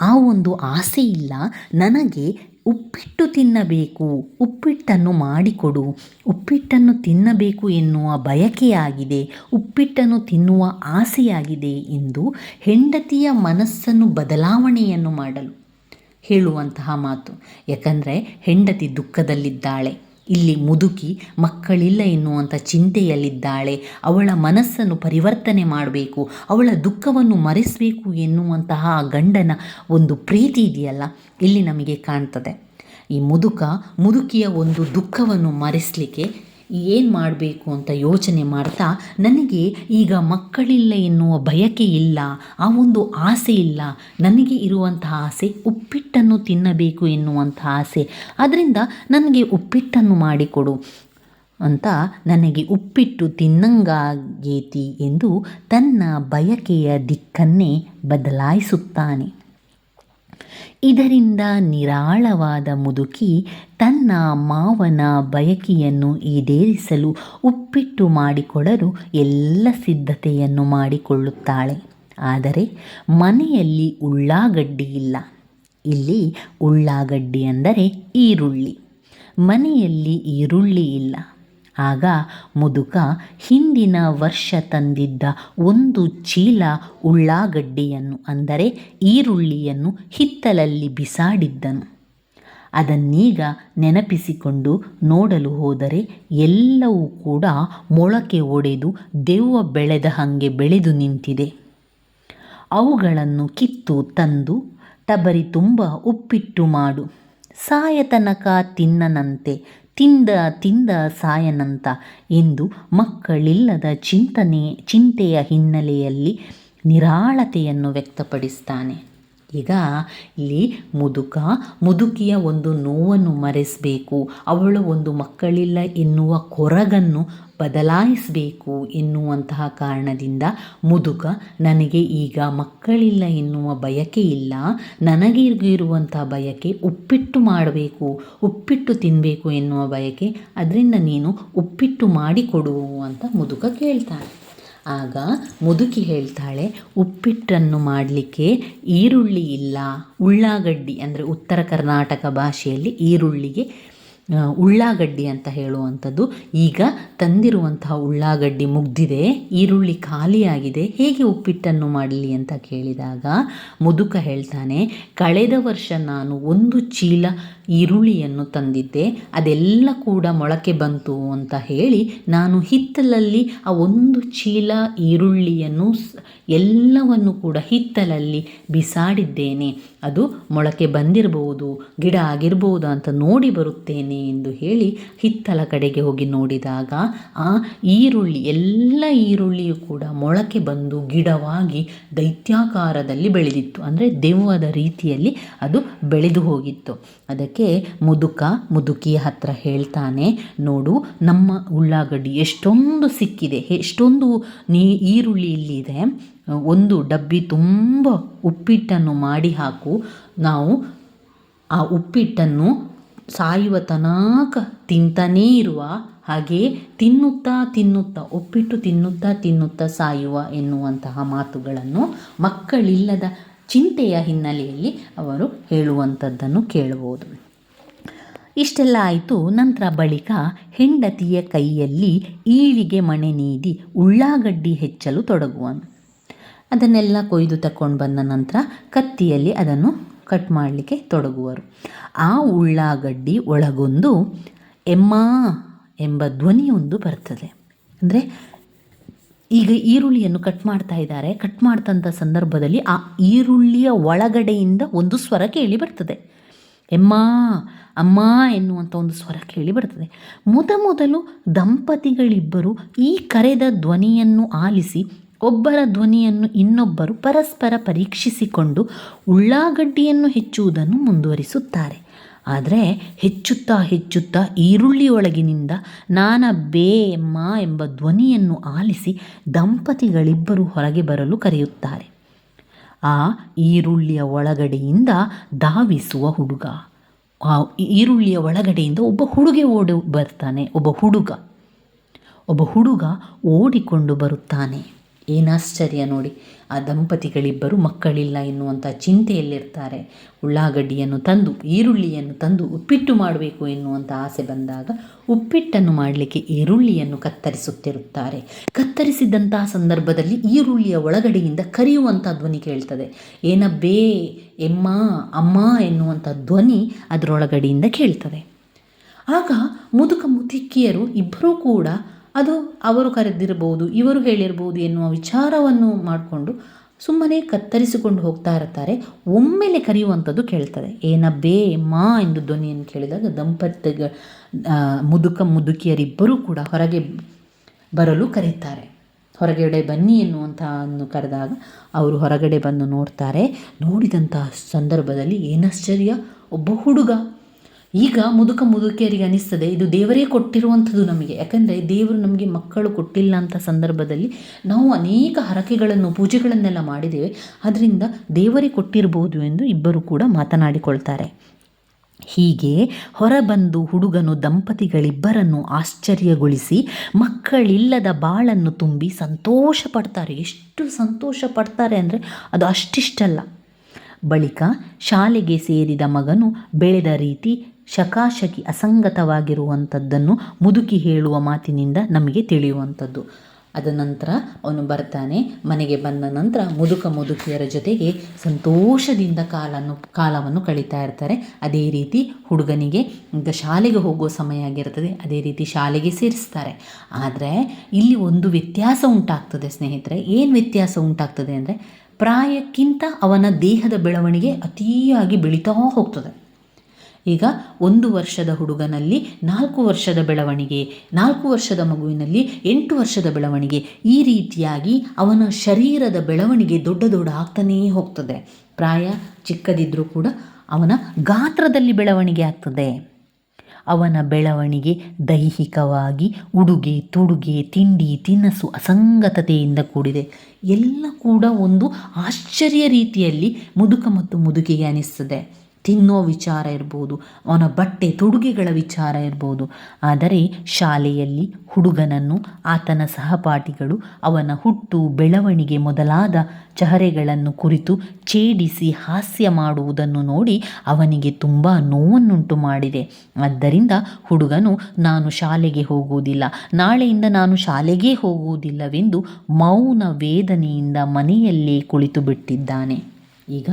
ಆ ಒಂದು ಆಸೆ ಇಲ್ಲ. ನನಗೆ ಉಪ್ಪಿಟ್ಟು ತಿನ್ನಬೇಕು, ಉಪ್ಪಿಟ್ಟನ್ನು ಮಾಡಿಕೊಡು. ಉಪ್ಪಿಟ್ಟನ್ನು ತಿನ್ನಬೇಕು ಎನ್ನುವ ಬಯಕೆಯಾಗಿದೆ, ಉಪ್ಪಿಟ್ಟನ್ನು ತಿನ್ನುವ ಆಸೆಯಾಗಿದೆ ಎಂದು ಹೆಂಡತಿಯ ಮನಸ್ಸನ್ನು ಬದಲಾವಣೆಯನ್ನು ಮಾಡಲು ಹೇಳುವಂತಹ ಮಾತು. ಯಾಕಂದರೆ ಹೆಂಡತಿ ದುಃಖದಲ್ಲಿದ್ದಾಳೆ. ಇಲ್ಲಿ ಮುದುಕಿ ಮಕ್ಕಳಿಲ್ಲ ಎನ್ನುವಂಥ ಚಿಂತೆಯಲ್ಲಿದ್ದಾಳೆ. ಅವಳ ಮನಸ್ಸನ್ನು ಪರಿವರ್ತನೆ ಮಾಡಬೇಕು. ಅವಳ ದುಃಖವನ್ನು ಮರೆಸಬೇಕು ಎನ್ನುವಂತಹ ಗಂಡನ ಒಂದು ಪ್ರೀತಿ ಇದೆಯಲ್ಲ, ಇಲ್ಲಿ ನಮಗೆ ಕಾಣ್ತದೆ. ಈ ಮುದುಕ ಮುದುಕಿಯ ಒಂದು ದುಃಖವನ್ನು ಮರೆಸಲಿಕ್ಕೆ ಏನು ಮಾಡಬೇಕು ಅಂತ ಯೋಚನೆ ಮಾಡ್ತಾ ನನಗೆ ಈಗ ಮಕ್ಕಳಿಲ್ಲ ಎನ್ನುವ ಬಯಕೆ ಇಲ್ಲ, ಆ ಒಂದು ಆಸೆ ಇಲ್ಲ, ನನಗೆ ಇರುವಂತಹ ಆಸೆ ಉಪ್ಪಿಟ್ಟನ್ನು ತಿನ್ನಬೇಕು ಎನ್ನುವಂಥ ಆಸೆ. ಅದರಿಂದ ನನಗೆ ಉಪ್ಪಿಟ್ಟನ್ನು ಮಾಡಿಕೊಡು ಅಂತ ನನಗೆ ಉಪ್ಪಿಟ್ಟು ತಿನ್ನಂಗಾಗೇತಿ ಎಂದು ತನ್ನ ಬಯಕೆಯ ದಿಕ್ಕನ್ನೇ ಬದಲಾಯಿಸುತ್ತಾನೆ. ಇದರಿಂದ ನಿರಾಳವಾದ ಮುದುಕಿ ತನ್ನ ಮಾವನ ಬಯಕೆಯನ್ನು ಈಡೇರಿಸಲು ಉಪ್ಪಿಟ್ಟು ಮಾಡಿಕೊಡಲು ಎಲ್ಲ ಸಿದ್ಧತೆಯನ್ನು ಮಾಡಿಕೊಳ್ಳುತ್ತಾಳೆ. ಆದರೆ ಮನೆಯಲ್ಲಿ ಉಳ್ಳಾಗಡ್ಡಿ ಇಲ್ಲ. ಇಲ್ಲಿ ಉಳ್ಳಾಗಡ್ಡಿ ಅಂದರೆ ಈರುಳ್ಳಿ. ಮನೆಯಲ್ಲಿ ಈರುಳ್ಳಿ ಇಲ್ಲ. ಆಗ ಮುದುಕ ಹಿಂದಿನ ವರ್ಷ ತಂದಿದ್ದ ಒಂದು ಚೀಲ ಉಳ್ಳಾಗಡ್ಡಿಯನ್ನು, ಅಂದರೆ ಈರುಳ್ಳಿಯನ್ನು ಹಿತ್ತಲಲ್ಲಿ ಬಿಸಾಡಿದ್ದನು. ಅದನ್ನೀಗ ನೆನಪಿಸಿಕೊಂಡು ನೋಡಲು ಹೋದರೆ ಎಲ್ಲವೂ ಕೂಡ ಮೊಳಕೆ ಒಡೆದು ದೆವ್ವ ಬೆಳೆದ ಹಾಗೆ ಬೆಳೆದು ನಿಂತಿದೆ. ಅವುಗಳನ್ನು ಕಿತ್ತು ತಂದು ಟಬರಿ ತುಂಬ ಉಪ್ಪಿಟ್ಟು ಮಾಡು. ಸಾಯತನಕ ತಿನ್ನನಂತೆ ತಿಂದ ತಿಂದ ಸಾಯನಂತ ಎಂದು ಮಕ್ಕಳಿಲ್ಲದ ಚಿಂತನೆ, ಚಿಂತೆಯ ಹಿನ್ನೆಲೆಯಲ್ಲಿ ನಿರಾಳತೆಯನ್ನು ವ್ಯಕ್ತಪಡಿಸ್ತಾನೆ. ಈಗ ಇಲ್ಲಿ ಮುದುಕ ಮುದುಕಿಯ ಒಂದು ನೋವನ್ನು ಮರೆಸಬೇಕು. ಅವಳು ಒಂದು ಮಕ್ಕಳಿಲ್ಲ ಎನ್ನುವ ಕೊರಗನ್ನು ಬದಲಾಯಿಸಬೇಕು ಎನ್ನುವಂತಹ ಕಾರಣದಿಂದ ಮುದುಕ ನನಗೆ ಈಗ ಮಕ್ಕಳಿಲ್ಲ ಎನ್ನುವ ಬಯಕೆ ಇಲ್ಲ. ನನಗಿರುವಂತಹ ಬಯಕೆ ಉಪ್ಪಿಟ್ಟು ಮಾಡಬೇಕು, ಉಪ್ಪಿಟ್ಟು ತಿನ್ನಬೇಕು ಎನ್ನುವ ಬಯಕೆ ಅದರಿಂದ ನೀನು ಉಪ್ಪಿಟ್ಟು ಮಾಡಿಕೊಡು ಅಂತ ಮುದುಕ ಕೇಳ್ತಾನೆ ಆಗ ಮುದುಕಿ ಹೇಳ್ತಾಳೆ, ಉಪ್ಪಿಟ್ಟನ್ನು ಮಾಡಲಿಕ್ಕೆ ಈರುಳ್ಳಿ ಇಲ್ಲ. ಉಳ್ಳಾಗಡ್ಡಿ ಅಂದರೆ ಉತ್ತರ ಕರ್ನಾಟಕ ಭಾಷೆಯಲ್ಲಿ ಈರುಳ್ಳಿಗೆ ಉಳ್ಳಾಗಡ್ಡಿ ಅಂತ ಹೇಳುವಂಥದ್ದು. ಈಗ ತಂದಿರುವಂತಹ ಉಳ್ಳಾಗಡ್ಡಿ ಮುಗ್ದಿದೆ, ಈರುಳ್ಳಿ ಖಾಲಿಯಾಗಿದೆ, ಹೇಗೆ ಉಪ್ಪಿಟ್ಟನ್ನು ಮಾಡಲಿ ಅಂತ ಕೇಳಿದಾಗ ಮುದುಕ ಹೇಳ್ತಾನೆ, ಕಳೆದ ವರ್ಷ ನಾನು ಒಂದು ಚೀಲ ಈರುಳ್ಳಿಯನ್ನು ತಂದಿದ್ದೆ, ಅದೆಲ್ಲ ಕೂಡ ಮೊಳಕೆ ಬಂತು ಅಂತ ಹೇಳಿ ನಾನು ಹಿತ್ತಲಲ್ಲಿ ಆ ಒಂದು ಚೀಲ ಈರುಳ್ಳಿಯನ್ನು ಎಲ್ಲವನ್ನು ಕೂಡ ಹಿತ್ತಲಲ್ಲಿ ಬಿಸಾಡಿದ್ದೇನೆ. ಅದು ಮೊಳಕೆ ಬಂದಿರಬಹುದು, ಗಿಡ ಆಗಿರ್ಬೋದು ಅಂತ ನೋಡಿ ಬರುತ್ತೇನೆ. ಎಂದು ಹೇಳಿ ಹಿತ್ತಲ ಕಡೆಗೆ ಹೋಗಿ ನೋಡಿದಾಗ ಆ ಈರುಳ್ಳಿ, ಎಲ್ಲ ಈರುಳ್ಳಿಯು ಕೂಡ ಮೊಳಕೆ ಬಂದು ಗಿಡವಾಗಿ ದೈತ್ಯಾಕಾರದಲ್ಲಿ ಬೆಳೆದಿತ್ತು. ಅಂದರೆ ದೆವ್ವದ ರೀತಿಯಲ್ಲಿ ಅದು ಬೆಳೆದು ಹೋಗಿತ್ತು. ಅದಕ್ಕೆ ಮುದುಕ ಮುದುಕಿಯ ಹತ್ರ ಹೇಳ್ತಾನೆ, ನೋಡು, ನಮ್ಮ ಉಳ್ಳಾಗಡ್ಡಿ ಎಷ್ಟೊಂದು ಸಿಕ್ಕಿದೆ. ಎಷ್ಟೊಂದು ನೀ ಈರುಳ್ಳಿ ಇಲ್ಲಿದೆ ಒಂದು ಡಬ್ಬಿ ತುಂಬ ಉಪ್ಪಿಟ್ಟನ್ನು ಮಾಡಿ ಹಾಕು. ನಾವು ಆ ಉಪ್ಪಿಟ್ಟನ್ನು ಸಾಯುವ ತನಕ ತಿಂತಾನೇ ಇರುವ ಹಾಗೆ ತಿನ್ನುತ್ತಾ ತಿನ್ನುತ್ತಾ, ಒಪ್ಪಿಟ್ಟು ತಿನ್ನುತ್ತಾ ತಿನ್ನುತ್ತಾ ಸಾಯುವ ಎನ್ನುವಂತಹ ಮಾತುಗಳನ್ನು ಮಕ್ಕಳಿಲ್ಲದ ಚಿಂತೆಯ ಹಿನ್ನೆಲೆಯಲ್ಲಿ ಅವರು ಹೇಳುವಂಥದ್ದನ್ನು ಕೇಳಬಹುದು. ಇಷ್ಟೆಲ್ಲ ಆಯಿತು. ನಂತರ ಬಳಿಕ ಹೆಂಡತಿಯ ಕೈಯಲ್ಲಿ ಈಳಿಗೆ ಮಣೆ ನೀಡಿ ಉಳ್ಳಾಗಡ್ಡಿ ಹೆಚ್ಚಲು ತೊಡಗುವನು. ಅದನ್ನೆಲ್ಲ ಕೊಯ್ದು ತಕೊಂಡು ಬಂದ ನಂತರ ಕತ್ತಿಯಲ್ಲಿ ಅದನ್ನು ಕಟ್ ಮಾಡಲಿಕ್ಕೆ ತೊಡಗುವರು. ಆ ಉಳ್ಳಾಗಡ್ಡಿ ಒಳಗೊಂದು ಎಮ್ಮ ಎಂಬ ಧ್ವನಿಯೊಂದು ಬರ್ತದೆ. ಅಂದರೆ ಈಗ ಈರುಳ್ಳಿಯನ್ನು ಕಟ್ ಮಾಡ್ತಾ ಇದ್ದಾರೆ. ಕಟ್ ಮಾಡ್ತಂಥ ಸಂದರ್ಭದಲ್ಲಿ ಆ ಈರುಳ್ಳಿಯ ಒಳಗಡೆಯಿಂದ ಒಂದು ಸ್ವರ ಕೇಳಿ ಬರ್ತದೆ. ಎಮ್ಮ, ಅಮ್ಮ ಎನ್ನುವಂಥ ಒಂದು ಸ್ವರ ಕೇಳಿ ಬರ್ತದೆ. ಮೊದ ಮೊದಲು ದಂಪತಿಗಳಿಬ್ಬರು ಈ ಕರೆದ ಧ್ವನಿಯನ್ನು ಆಲಿಸಿ ಒಬ್ಬರ ಧ್ವನಿಯನ್ನು ಇನ್ನೊಬ್ಬರು ಪರಸ್ಪರ ಪರೀಕ್ಷಿಸಿಕೊಂಡು ಉಳ್ಳಾಗಡ್ಡಿಯನ್ನು ಹೆಚ್ಚುವುದನ್ನು ಮುಂದುವರಿಸುತ್ತಾರೆ. ಆದರೆ ಹೆಚ್ಚುತ್ತಾ ಹೆಚ್ಚುತ್ತಾ ಈರುಳ್ಳಿಯೊಳಗಿನಿಂದ ನಾನ ಬೇ ಎಮ್ಮ ಎಂಬ ಧ್ವನಿಯನ್ನು ಆಲಿಸಿ ದಂಪತಿಗಳಿಬ್ಬರು ಹೊರಗೆ ಬರಲು ಕರೆಯುತ್ತಾರೆ. ಆ ಈರುಳ್ಳಿಯ ಒಳಗಡೆಯಿಂದ ಧಾವಿಸುವ ಹುಡುಗ. ಆ ಈರುಳ್ಳಿಯ ಒಳಗಡೆಯಿಂದ ಒಬ್ಬ ಹುಡುಗಿ ಓಡಿ ಬರ್ತಾನೆ, ಒಬ್ಬ ಹುಡುಗ. ಒಬ್ಬ ಹುಡುಗ ಓಡಿಕೊಂಡು ಬರುತ್ತಾನೆ. ಏನಾಶ್ಚರ್ಯ ನೋಡಿ. ಆ ದಂಪತಿಗಳಿಬ್ಬರು ಮಕ್ಕಳಿಲ್ಲ ಎನ್ನುವಂಥ ಚಿಂತೆಯಲ್ಲಿರ್ತಾರೆ. ಉಳ್ಳಾಗಡ್ಡಿಯನ್ನು ತಂದು, ಈರುಳ್ಳಿಯನ್ನು ತಂದು ಉಪ್ಪಿಟ್ಟು ಮಾಡಬೇಕು ಎನ್ನುವಂಥ ಆಸೆ ಬಂದಾಗ ಉಪ್ಪಿಟ್ಟನ್ನು ಮಾಡಲಿಕ್ಕೆ ಈರುಳ್ಳಿಯನ್ನು ಕತ್ತರಿಸುತ್ತಿರುತ್ತಾರೆ. ಕತ್ತರಿಸಿದಂತಹ ಸಂದರ್ಭದಲ್ಲಿ ಈರುಳ್ಳಿಯ ಒಳಗಡೆಯಿಂದ ಕರೆಯುವಂಥ ಧ್ವನಿ ಕೇಳ್ತದೆ. ಏನಬ್ಬೇ, ಎಮ್ಮ, ಅಮ್ಮ ಎನ್ನುವಂಥ ಧ್ವನಿ ಅದರೊಳಗಡೆಯಿಂದ ಕೇಳ್ತದೆ. ಆಗ ಮುದುಕ ಮುದುಕಿಯರು ಇಬ್ಬರೂ ಕೂಡ ಅದು ಅವರು ಕರೆದಿರಬಹುದು, ಇವರು ಹೇಳಿರ್ಬೋದು ಎನ್ನುವ ವಿಚಾರವನ್ನು ಮಾಡಿಕೊಂಡು ಸುಮ್ಮನೆ ಕತ್ತರಿಸಿಕೊಂಡು ಹೋಗ್ತಾ ಇರ್ತಾರೆ. ಒಮ್ಮೆಲೆ ಕರೆಯುವಂಥದ್ದು ಕೇಳ್ತದೆ. ಏನಬ್ಬೇ ಮಾ ಎಂದು ಧ್ವನಿಯನ್ನು ಕೇಳಿದಾಗ ದಂಪತಿಗ ಮುದುಕ, ಮುದುಕಿಯರಿಬ್ಬರೂ ಕೂಡ ಹೊರಗೆ ಬರಲು ಕರೀತಾರೆ ಹೊರಗಡೆ ಬನ್ನಿ ಎನ್ನುವಂತಹ ಕರೆದಾಗ ಅವರು ಹೊರಗಡೆ ಬಂದು ನೋಡ್ತಾರೆ. ನೋಡಿದಂತಹ ಸಂದರ್ಭದಲ್ಲಿ ಏನಾಶ್ಚರ್ಯ! ಒಬ್ಬ ಹುಡುಗ ಈಗ ಮುದುಕ ಮುದುಕಿಯರಿಗೆ ಅನಿಸ್ತದೆ, ಇದು ದೇವರೇ ಕೊಟ್ಟಿರುವಂಥದ್ದು ನಮಗೆ. ಯಾಕಂದರೆ ದೇವರು ನಮಗೆ ಮಕ್ಕಳು ಕೊಟ್ಟಿಲ್ಲ ಅಂತ ಸಂದರ್ಭದಲ್ಲಿ ನಾವು ಅನೇಕ ಹರಕೆಗಳನ್ನು, ಪೂಜೆಗಳನ್ನೆಲ್ಲ ಮಾಡಿದ್ದೇವೆ. ಅದರಿಂದ ದೇವರೇ ಕೊಟ್ಟಿರಬಹುದು ಎಂದು ಇಬ್ಬರು ಕೂಡ ಮಾತನಾಡಿಕೊಳ್ತಾರೆ. ಹೀಗೆ ಹೊರಬಂದು ಹುಡುಗನು ದಂಪತಿಗಳಿಬ್ಬರನ್ನು ಆಶ್ಚರ್ಯಗೊಳಿಸಿ ಮಕ್ಕಳಿಲ್ಲದ ಬಾಳನ್ನು ತುಂಬಿ ಸಂತೋಷ ಪಡ್ತಾರೆ ಎಷ್ಟು ಸಂತೋಷ ಪಡ್ತಾರೆ ಅಂದರೆ ಅದು ಅಷ್ಟಿಷ್ಟಲ್ಲ. ಬಳಿಕ ಶಾಲೆಗೆ ಸೇರಿದ ಮಗನು ಬೆಳೆದ ರೀತಿ ಶಕಾಶಕಿ ಅಸಂಗತವಾಗಿರುವಂಥದ್ದನ್ನು ಮುದುಕಿ ಹೇಳುವ ಮಾತಿನಿಂದ ನಮಗೆ ತಿಳಿಯುವಂಥದ್ದು. ಅದ ನಂತರ ಅವನು ಬರ್ತಾನೆ, ಮನೆಗೆ ಬಂದ ನಂತರ ಮುದುಕ ಮುದುಕಿಯರ ಜೊತೆಗೆ ಸಂತೋಷದಿಂದ ಕಾಲನ್ನು, ಕಾಲವನ್ನು ಕಳೀತಾ ಇರ್ತಾರೆ. ಅದೇ ರೀತಿ ಹುಡುಗನಿಗೆ ಈಗ ಶಾಲೆಗೆ ಹೋಗುವ ಸಮಯ ಆಗಿರ್ತದೆ, ಅದೇ ರೀತಿ ಶಾಲೆಗೆ ಸೇರಿಸ್ತಾರೆ. ಆದರೆ ಇಲ್ಲಿ ಒಂದು ವ್ಯತ್ಯಾಸ ಉಂಟಾಗ್ತದೆ ಸ್ನೇಹಿತರೆ. ಏನು ವ್ಯತ್ಯಾಸ ಉಂಟಾಗ್ತದೆ ಅಂದರೆ ಪ್ರಾಯಕ್ಕಿಂತ ಅವನ ದೇಹದ ಬೆಳವಣಿಗೆ ಅತಿಯಾಗಿ ಬೆಳೀತಾ ಹೋಗ್ತದೆ. ಈಗ ಒಂದು ವರ್ಷದ ಹುಡುಗನಲ್ಲಿ ನಾಲ್ಕು ವರ್ಷದ ಬೆಳವಣಿಗೆ, ನಾಲ್ಕು ವರ್ಷದ ಮಗುವಿನಲ್ಲಿ ಎಂಟು ವರ್ಷದ ಬೆಳವಣಿಗೆ. ಈ ರೀತಿಯಾಗಿ ಅವನ ಶರೀರದ ಬೆಳವಣಿಗೆ ದೊಡ್ಡ ದೊಡ್ಡ ಆಗ್ತಾನೇ ಹೋಗ್ತದೆ. ಪ್ರಾಯ ಚಿಕ್ಕದಿದ್ದರೂ ಕೂಡ ಅವನ ಗಾತ್ರದಲ್ಲಿ ಬೆಳವಣಿಗೆ ಆಗ್ತದೆ. ಅವನ ಬೆಳವಣಿಗೆ ದೈಹಿಕವಾಗಿ ಉಡುಗೆ, ತೊಡುಗೆ, ತಿಂಡಿ, ತಿನಸು ಅಸಂಗತತೆಯಿಂದ ಕೂಡಿದೆ. ಎಲ್ಲ ಕೂಡ ಒಂದು ಆಶ್ಚರ್ಯ ರೀತಿಯಲ್ಲಿ ಮುದುಕ ಮತ್ತು ಮುದುಕಿಗೆ ಅನಿಸ್ತದೆ. ತಿನ್ನೋ ವಿಚಾರ ಇರ್ಬೋದು, ಅವನ ಬಟ್ಟೆ ತೊಡುಗೆಗಳ ವಿಚಾರ ಇರ್ಬೋದು. ಆದರೆ ಶಾಲೆಯಲ್ಲಿ ಹುಡುಗನನ್ನು, ಆತನ ಸಹಪಾಠಿಗಳು, ಅವನ ಹುಟ್ಟು, ಬೆಳವಣಿಗೆ ಮೊದಲಾದ ಚಹರೆಗಳನ್ನು ಕುರಿತು ಛೇಡಿಸಿ ಹಾಸ್ಯ ಮಾಡುವುದನ್ನು ನೋಡಿ ಅವನಿಗೆ ತುಂಬ ನೋವನ್ನುಂಟು ಮಾಡಿದೆ. ಆದ್ದರಿಂದ ಹುಡುಗನು, ನಾನು ಶಾಲೆಗೆ ಹೋಗುವುದಿಲ್ಲ, ನಾಳೆಯಿಂದ ನಾನು ಶಾಲೆಗೇ ಹೋಗುವುದಿಲ್ಲವೆಂದು ಮೌನ ವೇದನೆಯಿಂದ ಮನೆಯಲ್ಲೇ ಕುಳಿತು ಬಿಟ್ಟಿದ್ದಾನೆ ಈಗ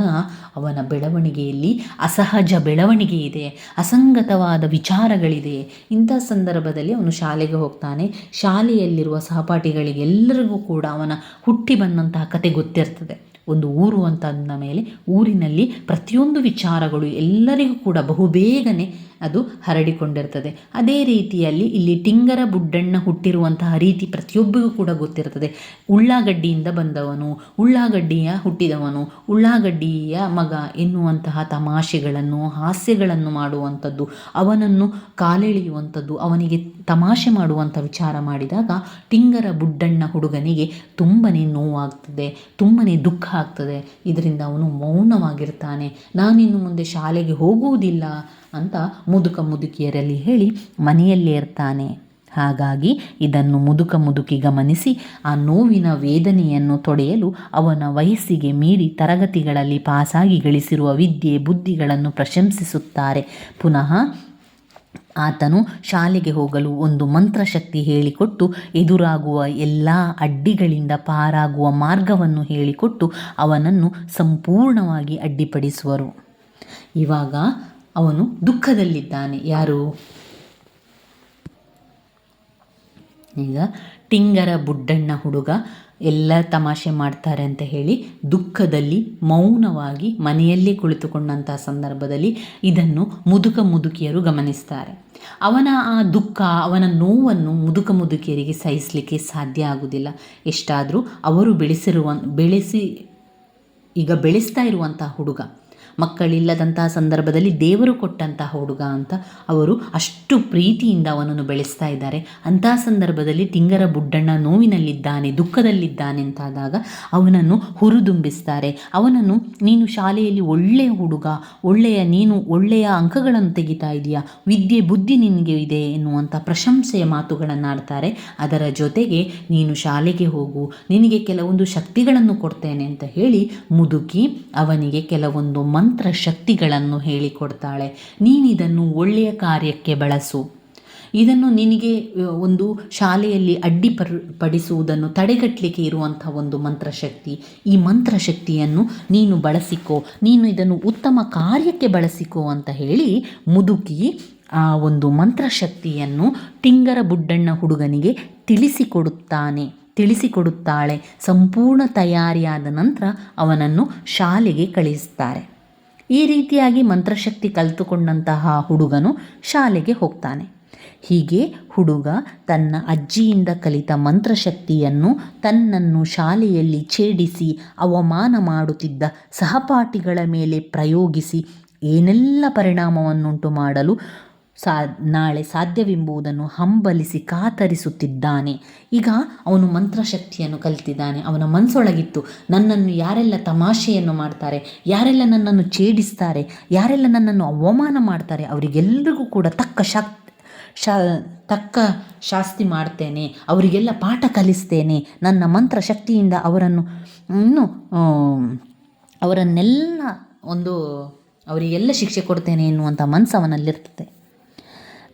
ಅವನ ಬೆಳವಣಿಗೆಯಲ್ಲಿ ಅಸಹಜ ಬೆಳವಣಿಗೆ ಇದೆ, ಅಸಂಗತವಾದ ವಿಚಾರಗಳಿದೆ. ಇಂಥ ಸಂದರ್ಭದಲ್ಲಿ ಅವನು ಶಾಲೆಗೆ ಹೋಗ್ತಾನೆ. ಶಾಲೆಯಲ್ಲಿರುವ ಸಹಪಾಠಿಗಳಿಗೆಲ್ಲರಿಗೂ ಕೂಡ ಅವನ ಹುಟ್ಟಿ ಬಂದಂತಹ ಕತೆ ಗೊತ್ತಿರ್ತದೆ. ಒಂದು ಊರು ಅಂತ ಅಂದ ಮೇಲೆ ಊರಿನಲ್ಲಿ ಪ್ರತಿಯೊಂದು ವಿಚಾರಗಳು ಎಲ್ಲರಿಗೂ ಕೂಡ ಬಹುಬೇಗನೆ ಅದು ಹರಡಿಕೊಂಡಿರ್ತದೆ. ಅದೇ ರೀತಿಯಲ್ಲಿ ಇಲ್ಲಿ ಟಿಂಗರ ಬುಡ್ಡಣ್ಣ ಹುಟ್ಟಿರುವಂತಹ ರೀತಿ ಪ್ರತಿಯೊಬ್ಬರಿಗೂ ಕೂಡ ಗೊತ್ತಿರ್ತದೆ ಉಳ್ಳಾಗಡ್ಡಿಯಿಂದ ಬಂದವನು, ಉಳ್ಳಾಗಡ್ಡಿಯ ಹುಟ್ಟಿದವನು, ಉಳ್ಳಾಗಡ್ಡಿಯ ಮಗ ಎನ್ನುವಂತಹ ತಮಾಷೆಗಳನ್ನು, ಹಾಸ್ಯಗಳನ್ನು ಮಾಡುವಂಥದ್ದು, ಅವನನ್ನು ಕಾಲೆಳೆಯುವಂಥದ್ದು, ಅವನಿಗೆ ತಮಾಷೆ ಮಾಡುವಂಥ ವಿಚಾರ ಮಾಡಿದಾಗ ಟಿಂಗರ ಬುಡ್ಡಣ್ಣ ಹುಡುಗನಿಗೆ ತುಂಬಾ ನೋವಾಗ್ತದೆ, ತುಂಬನೇ ದುಃಖ ಆಗ್ತದೆ. ಇದರಿಂದ ಅವನು ಮೌನವಾಗಿರ್ತಾನೆ. ನಾನಿನ್ನು ಮುಂದೆ ಶಾಲೆಗೆ ಹೋಗುವುದಿಲ್ಲ. ಅಂತ ಮುದುಕ ಮುದುಕಿಯರಲ್ಲಿ ಹೇಳಿ ಮನೆಯಲ್ಲೇ ಇರ್ತಾನೆ. ಹಾಗಾಗಿ ಇದನ್ನು ಮುದುಕ ಮುದುಕಿ ಗಮನಿಸಿ ಆ ನೋವಿನ ವೇದನೆಯನ್ನು ತೊಡೆಯಲು ಅವನ ವಯಸ್ಸಿಗೆ ಮೀರಿ ತರಗತಿಗಳಲ್ಲಿ ಪಾಸಾಗಿ ಗಳಿಸಿರುವ ವಿದ್ಯೆ ಬುದ್ಧಿಗಳನ್ನು ಪ್ರಶಂಸಿಸುತ್ತಾರೆ. ಪುನಃ ಆತನು ಶಾಲೆಗೆ ಹೋಗಲು ಒಂದು ಮಂತ್ರಶಕ್ತಿ ಹೇಳಿಕೊಟ್ಟು ಎದುರಾಗುವ ಎಲ್ಲ ಅಡ್ಡಿಗಳಿಂದ ಪಾರಾಗುವ ಮಾರ್ಗವನ್ನು ಹೇಳಿಕೊಟ್ಟು ಅವನನ್ನು ಸಂಪೂರ್ಣವಾಗಿ ಅಡ್ಡಿಪಡಿಸುವರು. ಇವಾಗ ಅವನು ದುಃಖದಲ್ಲಿದ್ದಾನೆ. ಯಾರು? ಈಗ ಟಿಂಗರ ಬುಡ್ಡಣ್ಣ ಹುಡುಗ ಎಲ್ಲ ತಮಾಷೆ ಮಾಡ್ತಾರೆ ಅಂತ ಹೇಳಿ ದುಃಖದಲ್ಲಿ ಮೌನವಾಗಿ ಮನೆಯಲ್ಲೇ ಕುಳಿತುಕೊಂಡಂತಹ ಸಂದರ್ಭದಲ್ಲಿ ಇದನ್ನು ಮುದುಕ ಮುದುಕಿಯರು ಗಮನಿಸ್ತಾರೆ. ಅವನ ಆ ದುಃಖ, ಅವನ ನೋವನ್ನು ಮುದುಕ ಮುದುಕಿಯರಿಗೆ ಸಹಿಸಲಿಕ್ಕೆ ಸಾಧ್ಯ ಆಗುವುದಿಲ್ಲ ಎಷ್ಟಾದರೂ ಅವರು ಬೆಳೆಸಿರುವ ಬೆಳೆಸಿ ಈಗ ಬೆಳೆಸ್ತಾ ಇರುವಂಥ ಹುಡುಗ. ಮಕ್ಕಳಿಲ್ಲದಂತಹ ಸಂದರ್ಭದಲ್ಲಿ ದೇವರು ಕೊಟ್ಟಂತಹ ಹುಡುಗ ಅಂತ ಅವರು ಅಷ್ಟು ಪ್ರೀತಿಯಿಂದ ಅವನನ್ನು ಬೆಳೆಸ್ತಾ ಇದ್ದಾರೆ. ಅಂತಹ ಸಂದರ್ಭದಲ್ಲಿ ತಿಂಗರ ಬುಡ್ಡಣ್ಣ ನೋವಿನಲ್ಲಿದ್ದಾನೆ, ದುಃಖದಲ್ಲಿದ್ದಾನೆ ಅಂತಾದಾಗ ಅವನನ್ನು ಹುರಿದುಂಬಿಸ್ತಾರೆ. ಅವನನ್ನು, ನೀನು ಶಾಲೆಯಲ್ಲಿ ಒಳ್ಳೆಯ ಹುಡುಗ, ಒಳ್ಳೆಯ, ನೀನು ಒಳ್ಳೆಯ ಅಂಕಗಳನ್ನು ತೆಗಿತಾ ಇದೆಯಾ? ವಿದ್ಯೆ, ಬುದ್ಧಿ ನಿನಗೆ ಇದೆ ಎನ್ನುವಂಥ ಪ್ರಶಂಸೆಯ ಮಾತುಗಳನ್ನು ಆಡ್ತಾರೆ ಅದರ ಜೊತೆಗೆ ನೀನು ಶಾಲೆಗೆ ಹೋಗು, ನಿನಗೆ ಕೆಲವೊಂದು ಶಕ್ತಿಗಳನ್ನು ಕೊಡ್ತೇನೆ ಅಂತ ಹೇಳಿ ಮುದುಕಿ ಅವನಿಗೆ ಕೆಲವೊಂದು ಮಂತ್ರ ಶಕ್ತಿಗಳನ್ನು ಹೇಳಿಕೊಡ್ತಾಳೆ. ನೀನಿದನ್ನು ಒಳ್ಳೆಯ ಕಾರ್ಯಕ್ಕೆ ಬಳಸು. ಇದನ್ನು ನಿನಗೆ ಒಂದು ಶಾಲೆಯಲ್ಲಿ ಅಡ್ಡಿಪರ್ ಪಡಿಸುವುದನ್ನು ತಡೆಗಟ್ಟಲಿಕ್ಕೆ ಇರುವಂಥ ಒಂದು ಮಂತ್ರಶಕ್ತಿ. ಈ ಮಂತ್ರಶಕ್ತಿಯನ್ನು ನೀನು ಬಳಸಿಕೋ. ನೀನು ಇದನ್ನು ಉತ್ತಮ ಕಾರ್ಯಕ್ಕೆ ಬಳಸಿಕೋ ಅಂತ ಹೇಳಿ ಮುದುಕಿ ಆ ಒಂದು ಮಂತ್ರಶಕ್ತಿಯನ್ನು ಟಿಂಗರ ಬುಡ್ಡಣ್ಣ ಹುಡುಗನಿಗೆ ತಿಳಿಸಿಕೊಡುತ್ತಾನೆ. ತಿಳಿಸಿಕೊಡುತ್ತಾಳೆ. ಸಂಪೂರ್ಣ ತಯಾರಿಯಾದ ನಂತರ ಅವನನ್ನು ಶಾಲೆಗೆ ಕಳಿಸ್ತಾರೆ. ಈ ರೀತಿಯಾಗಿ ಮಂತ್ರಶಕ್ತಿ ಕಲಿತುಕೊಂಡಂತಹ ಹುಡುಗನು ಶಾಲೆಗೆ ಹೋಗ್ತಾನೆ. ಹೀಗೆ ಹುಡುಗ ತನ್ನ ಅಜ್ಜಿಯಿಂದ ಕಲಿತ ಮಂತ್ರಶಕ್ತಿಯನ್ನು ತನ್ನನ್ನು ಶಾಲೆಯಲ್ಲಿ ಛೇಡಿಸಿ, ಅವಮಾನ ಮಾಡುತ್ತಿದ್ದ ಸಹಪಾಠಿಗಳ ಮೇಲೆ ಪ್ರಯೋಗಿಸಿ, ಏನೆಲ್ಲ ಪರಿಣಾಮವನ್ನುಂಟು ಮಾಡಲು ಸಾ, ನಾಳೆ ಸಾಧ್ಯವೆಂಬುದನ್ನು ಹಂಬಲಿಸಿ ಕಾತರಿಸುತ್ತಿದ್ದಾನೆ. ಈಗ ಅವನು ಮಂತ್ರಶಕ್ತಿಯನ್ನು ಕಲಿತಿದ್ದಾನೆ. ಅವನ ಮನಸ್ಸೊಳಗಿತ್ತು ನನ್ನನ್ನು ಯಾರೆಲ್ಲ ತಮಾಷೆಯನ್ನು ಮಾಡ್ತಾರೆ, ಯಾರೆಲ್ಲ ನನ್ನನ್ನು ಛೇಡಿಸ್ತಾರೆ, ಯಾರೆಲ್ಲ ನನ್ನನ್ನು ಅವಮಾನ ಮಾಡ್ತಾರೆ ಅವರಿಗೆಲ್ಲರಿಗೂ ಕೂಡ ತಕ್ಕ ಶಕ್, ಶಾ, ತಕ್ಕ ಶಾಸ್ತಿ ಮಾಡ್ತೇನೆ. ಅವರಿಗೆಲ್ಲ ಪಾಠ ಕಲಿಸ್ತೇನೆ. ನನ್ನ ಮಂತ್ರಶಕ್ತಿಯಿಂದ ಅವರನ್ನು, ಇನ್ನು ಅವರನ್ನೆಲ್ಲ ಒಂದು, ಅವರಿಗೆಲ್ಲ ಶಿಕ್ಷೆ ಕೊಡ್ತೇನೆ ಎನ್ನುವಂಥ ಮನಸ್ಸು ಅವನಲ್ಲಿರ್ತದೆ.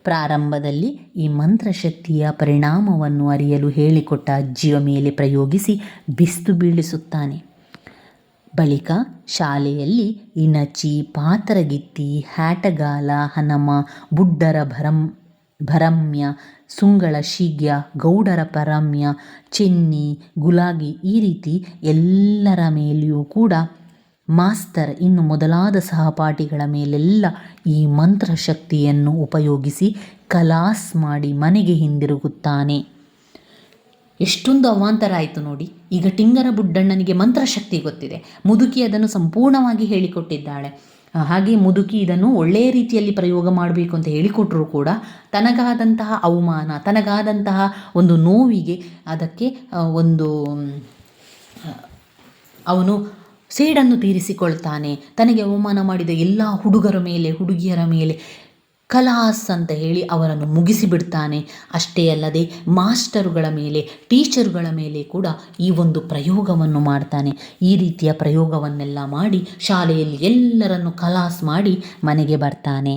ಪ್ರಾರಂಭದಲ್ಲಿ ಈ ಮಂತ್ರಶಕ್ತಿಯ ಪರಿಣಾಮವನ್ನು ಅರಿಯಲು ಹೇಳಿಕೊಟ್ಟ ಅಜ್ಜಿಯ ಮೇಲೆ ಪ್ರಯೋಗಿಸಿ ಬಿಸ್ತು ಬೀಳಿಸುತ್ತಾನೆ. ಬಳಿಕ ಶಾಲೆಯಲ್ಲಿ ಇನಚಿ ಪಾತರಗಿತ್ತಿ ಹ್ಯಾಟಗಾಲ ಹನಮ ಬುಡ್ಡರ ಭರಂ, ಭರಮ್ಯ ಸುಂಗಳ ಶೀಘ್ಯ ಗೌಡರ ಪರಮ್ಯ ಚೆನ್ನಿ ಗುಲಾಗಿ ಈ ರೀತಿ ಎಲ್ಲರ ಮೇಲೆಯೂ ಕೂಡ ಮಾಸ್ತರ್, ಇನ್ನು ಮೊದಲಾದ ಸಹಪಾಠಿಗಳ ಮೇಲೆಲ್ಲ ಈ ಮಂತ್ರಶಕ್ತಿಯನ್ನು ಉಪಯೋಗಿಸಿ ಕಲಾಸ್ ಮಾಡಿ ಮನೆಗೆ ಹಿಂದಿರುಗುತ್ತಾನೆ. ಎಷ್ಟೊಂದು ಅವಾಂತರ ಆಯಿತು ನೋಡಿ. ಈಗ ಟಿಂಗರ ಬುಡ್ಡಣ್ಣನಿಗೆ ಮಂತ್ರಶಕ್ತಿ ಗೊತ್ತಿದೆ. ಮುದುಕಿ ಅದನ್ನು ಸಂಪೂರ್ಣವಾಗಿ ಹೇಳಿಕೊಟ್ಟಿದ್ದಾಳೆ. ಹಾಗೆ ಮುದುಕಿ ಇದನ್ನು ಒಳ್ಳೆಯ ರೀತಿಯಲ್ಲಿ ಪ್ರಯೋಗ ಮಾಡಬೇಕು ಅಂತ ಹೇಳಿಕೊಟ್ರೂ ಕೂಡ ತನಗಾದಂತಹ ಅವಮಾನ, ತನಗಾದಂತಹ ಒಂದು ನೋವಿಗೆ ಅದಕ್ಕೆ ಒಂದು ಅವನು ಸೇಡನ್ನು ತೀರಿಸಿಕೊಳ್ತಾನೆ. ತನಗೆ ಅವಮಾನ ಮಾಡಿದ ಎಲ್ಲ ಹುಡುಗರ ಮೇಲೆ, ಹುಡುಗಿಯರ ಮೇಲೆ ಕಲಾಸ್ ಅಂತ ಹೇಳಿ ಅವರನ್ನು ಮುಗಿಸಿಬಿಡ್ತಾನೆ. ಅಷ್ಟೇ ಅಲ್ಲದೆ ಮಾಸ್ಟರುಗಳ ಮೇಲೆ, ಟೀಚರುಗಳ ಮೇಲೆ ಕೂಡ ಈ ಒಂದು ಪ್ರಯೋಗವನ್ನು ಮಾಡ್ತಾನೆ. ಈ ರೀತಿಯ ಪ್ರಯೋಗವನ್ನೆಲ್ಲ ಮಾಡಿ ಶಾಲೆಯಲ್ಲಿ ಎಲ್ಲರನ್ನು ಕಲಾಸ್ ಮಾಡಿ ಮನೆಗೆ ಬರ್ತಾನೆ.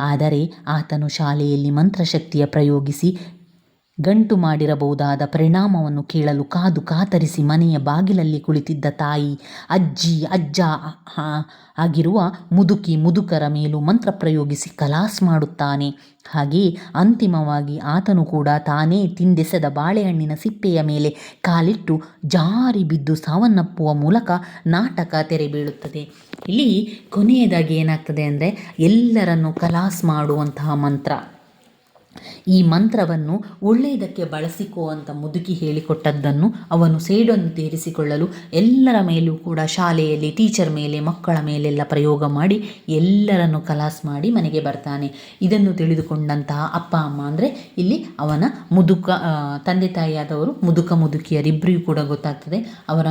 ಆದರೆ ಆತನು ಶಾಲೆಯಲ್ಲಿ ಮಂತ್ರಶಕ್ತಿಯ ಪ್ರಯೋಗಿಸಿ ಗಂಟು ಮಾಡಿರಬಹುದಾದ ಪರಿಣಾಮವನ್ನು ಕೇಳಲು ಕಾದು ಕಾತರಿಸಿ ಮನೆಯ ಬಾಗಿಲಲ್ಲಿ ಕುಳಿತಿದ್ದ ತಾಯಿ, ಅಜ್ಜಿ, ಅಜ್ಜ ಆಗಿರುವ ಮುದುಕಿ ಮುದುಕರ ಮೇಲೂ ಮಂತ್ರ ಪ್ರಯೋಗಿಸಿ ಕಲಾಸ್ ಮಾಡುತ್ತಾನೆ. ಹಾಗೆಯೇ ಅಂತಿಮವಾಗಿ ಆತನು ಕೂಡ ತಾನೇ ತಿಂದೆಸೆದ ಬಾಳೆಹಣ್ಣಿನ ಸಿಪ್ಪೆಯ ಮೇಲೆ ಕಾಲಿಟ್ಟು ಜಾರಿ ಬಿದ್ದು ಸಾವನ್ನಪ್ಪುವ ಮೂಲಕ ನಾಟಕ ತೆರೆ ಬೀಳುತ್ತದೆ ಇಲ್ಲಿ ಕೊನೆಯದಾಗಿ ಏನಾಗ್ತದೆ ಅಂದರೆ ಎಲ್ಲರನ್ನು ಕಲಾಸ್ ಮಾಡುವಂತಹ ಮಂತ್ರ. ಈ ಮಂತ್ರವನ್ನು ಒಳ್ಳೆಯದಕ್ಕೆ ಬಳಸಿಕೋ ಅಂತ ಮುದುಕಿ ಹೇಳಿಕೊಟ್ಟದ್ದನ್ನು ಅವನು ಸೇಡನ್ನು ತೀರಿಸಿಕೊಳ್ಳಲು ಎಲ್ಲರ ಮೇಲೂ ಕೂಡ ಶಾಲೆಯಲ್ಲಿ ಟೀಚರ್ ಮೇಲೆ, ಮಕ್ಕಳ ಮೇಲೆಲ್ಲ ಪ್ರಯೋಗ ಮಾಡಿ ಎಲ್ಲರನ್ನು ಕಲಾಸ್ ಮಾಡಿ ಮನೆಗೆ ಬರ್ತಾನೆ. ಇದನ್ನು ತಿಳಿದುಕೊಂಡಂತಹ ಅಪ್ಪ, ಅಮ್ಮ ಅಂದರೆ ಇಲ್ಲಿ ಅವನ ಮುದುಕ ತಂದೆ ತಾಯಿಯಾದವರು ಮುದುಕ ಮುದುಕಿಯರಿಬ್ಬರಿಗೂ ಕೂಡ ಗೊತ್ತಾಗ್ತದೆ. ಅವರ,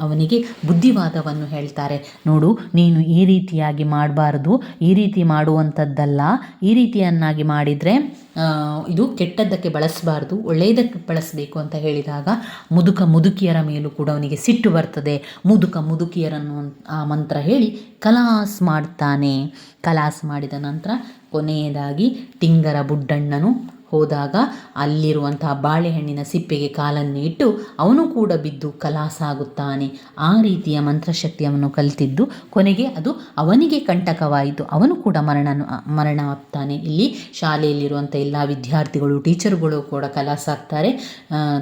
ಅವನಿಗೆ ಬುದ್ಧಿವಾದವನ್ನು ಹೇಳ್ತಾರೆ. ನೋಡು, ನೀನು ಈ ರೀತಿಯಾಗಿ ಮಾಡಬಾರ್ದು. ಈ ರೀತಿ ಮಾಡುವಂಥದ್ದಲ್ಲ. ಈ ರೀತಿಯನ್ನಾಗಿ ಮಾಡಿದರೆ ಇದು ಕೆಟ್ಟದ್ದಕ್ಕೆ ಬಳಸಬಾರ್ದು, ಒಳ್ಳೆಯದಕ್ಕೆ ಬಳಸಬೇಕು ಅಂತ ಹೇಳಿದಾಗ ಮುದುಕ ಮುದುಕಿಯರ ಮೇಲೂ ಕೂಡ ಅವನಿಗೆ ಸಿಟ್ಟು ಬರ್ತದೆ. ಮುದುಕ ಮುದುಕಿಯರನ್ನು ಆ ಮಂತ್ರ ಹೇಳಿ ಕಲಾಸ್ ಮಾಡ್ತಾನೆ. ಕಲಾಸ್ ಮಾಡಿದ ನಂತರ ಕೊನೆಯದಾಗಿ ಟಿಂಗರ ಬುಡ್ಡಣ್ಣನು ಹೋದಾಗ ಅಲ್ಲಿರುವಂತಹ ಬಾಳೆಹಣ್ಣಿನ ಸಿಪ್ಪೆಗೆ ಕಾಲನ್ನು ಇಟ್ಟು ಅವನು ಕೂಡ ಬಿದ್ದು ಕಲಾಸಾಗುತ್ತಾನೆ ಆ ರೀತಿಯ ಮಂತ್ರಶಕ್ತಿಯನ್ನು ಕಲಿತಿದ್ದು ಕೊನೆಗೆ ಅದು ಅವನಿಗೆ ಕಂಟಕವಾಯಿತು. ಅವನು ಕೂಡ ಮರಣ ಮರಣವಾಗ್ತಾನೆ ಇಲ್ಲಿ ಶಾಲೆಯಲ್ಲಿರುವಂಥ ಎಲ್ಲ ವಿದ್ಯಾರ್ಥಿಗಳು, ಟೀಚರ್ಗಳು ಕೂಡ ಕಲಾಸಾಗ್ತಾರೆ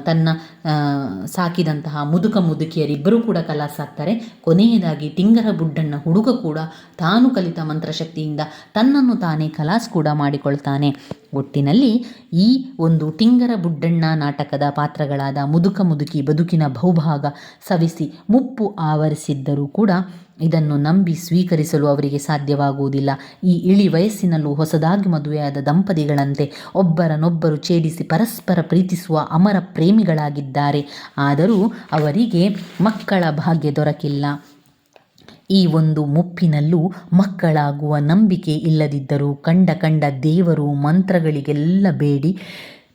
ತನ್ನ ಸಾಕಿದಂತಹ ಮುದುಕ ಮುದುಕಿಯರಿಬ್ಬರೂ ಕೂಡ ಕಲಾಸಾಗ್ತಾರೆ ಕೊನೆಯದಾಗಿ ಟಿಂಗರ ಬುಡ್ಡಣ್ಣ ಹುಡುಗ ಕೂಡ ತಾನು ಕಲಿತ ಮಂತ್ರಶಕ್ತಿಯಿಂದ ತನ್ನನ್ನು ತಾನೇ ಕಲಾಸ್ ಕೂಡ ಮಾಡಿಕೊಳ್ತಾನೆ. ಒಟ್ಟಿನಲ್ಲಿ ಈ ಒಂದು ಟಿಂಗರ ಬುಡ್ಡಣ್ಣ ನಾಟಕದ ಪಾತ್ರಗಳಾದ ಮುದುಕ ಮುದುಕಿ ಬದುಕಿನ ಬಹುಭಾಗ ಸವಿಸಿ ಮುಪ್ಪು ಆವರಿಸಿದ್ದರೂ ಕೂಡ ಇದನ್ನು ನಂಬಿ ಸ್ವೀಕರಿಸಲು ಅವರಿಗೆ ಸಾಧ್ಯವಾಗುವುದಿಲ್ಲ. ಈ ಇಳಿ ವಯಸ್ಸಿನಲ್ಲೂ ಹೊಸದಾಗಿ ಮದುವೆಯಾದ ದಂಪತಿಗಳಂತೆ ಒಬ್ಬರನ್ನೊಬ್ಬರು ಛೇಡಿಸಿ ಪರಸ್ಪರ ಪ್ರೀತಿಸುವ ಅಮರ ಪ್ರೇಮಿಗಳಾಗಿದ್ದಾರೆ. ಆದರೂ ಅವರಿಗೆ ಮಕ್ಕಳ ಭಾಗ್ಯ ದೊರಕಿಲ್ಲ. ಈ ಒಂದು ಮುಪ್ಪಿನಲ್ಲೂ ಮಕ್ಕಳಾಗುವ ನಂಬಿಕೆ ಇಲ್ಲದಿದ್ದರೂ ಕಂಡ ಕಂಡ ದೇವರು ಮಂತ್ರಗಳಿಗೆಲ್ಲ ಬೇಡಿ.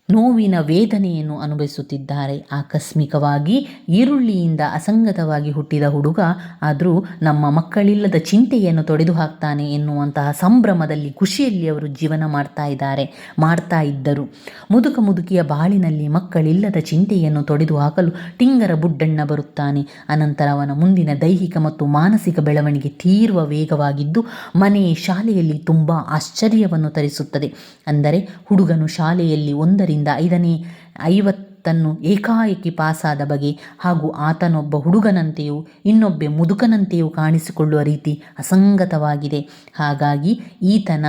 ನೋವಿನ ವೇದನೆಯನ್ನು ಅನುಭವಿಸುತ್ತಿದ್ದಾರೆ. ಆಕಸ್ಮಿಕವಾಗಿ ಈರುಳ್ಳಿಯಿಂದ ಅಸಂಗತವಾಗಿ ಹುಟ್ಟಿದ ಹುಡುಗ ಆದರೂ ನಮ್ಮ ಮಕ್ಕಳಿಲ್ಲದ ಚಿಂತೆಯನ್ನು ತೊಡೆದು ಹಾಕ್ತಾನೆ ಎನ್ನುವಂತಹ ಸಂಭ್ರಮದಲ್ಲಿ ಖುಷಿಯಲ್ಲಿ ಅವರು ಜೀವನ ಮಾಡ್ತಾ ಇದ್ದಾರೆ, ಮಾಡ್ತಾ ಇದ್ದರು. ಮುದುಕ ಮುದುಕಿಯ ಬಾಳಿನಲ್ಲಿ ಮಕ್ಕಳಿಲ್ಲದ ಚಿಂತೆಯನ್ನು ತೊಡೆದು ಹಾಕಲು ಟಿಂಗರ ಬುಡ್ಡಣ್ಣ ಬರುತ್ತಾನೆ. ಅನಂತರ ಅವನ ಮುಂದಿನ ದೈಹಿಕ ಮತ್ತು ಮಾನಸಿಕ ಬೆಳವಣಿಗೆ ತೀರ್ವ ವೇಗವಾಗಿದ್ದು ಮನೆ ಶಾಲೆಯಲ್ಲಿ ತುಂಬ ಆಶ್ಚರ್ಯವನ್ನು ತರಿಸುತ್ತದೆ. ಅಂದರೆ ಹುಡುಗನು ಶಾಲೆಯಲ್ಲಿ ಒಂದರಿಂದ ಐದನೇ ಐವತ್ತನ್ನು ಏಕಾಏಕಿ ಪಾಸಾದ ಬಗೆ ಹಾಗೂ ಆತನೊಬ್ಬ ಹುಡುಗನಂತೆಯೂ ಇನ್ನೊಬ್ಬ ಮುದುಕನಂತೆಯೂ ಕಾಣಿಸಿಕೊಳ್ಳುವ ರೀತಿ ಅಸಂಗತವಾಗಿದೆ. ಹಾಗಾಗಿ ಈತನ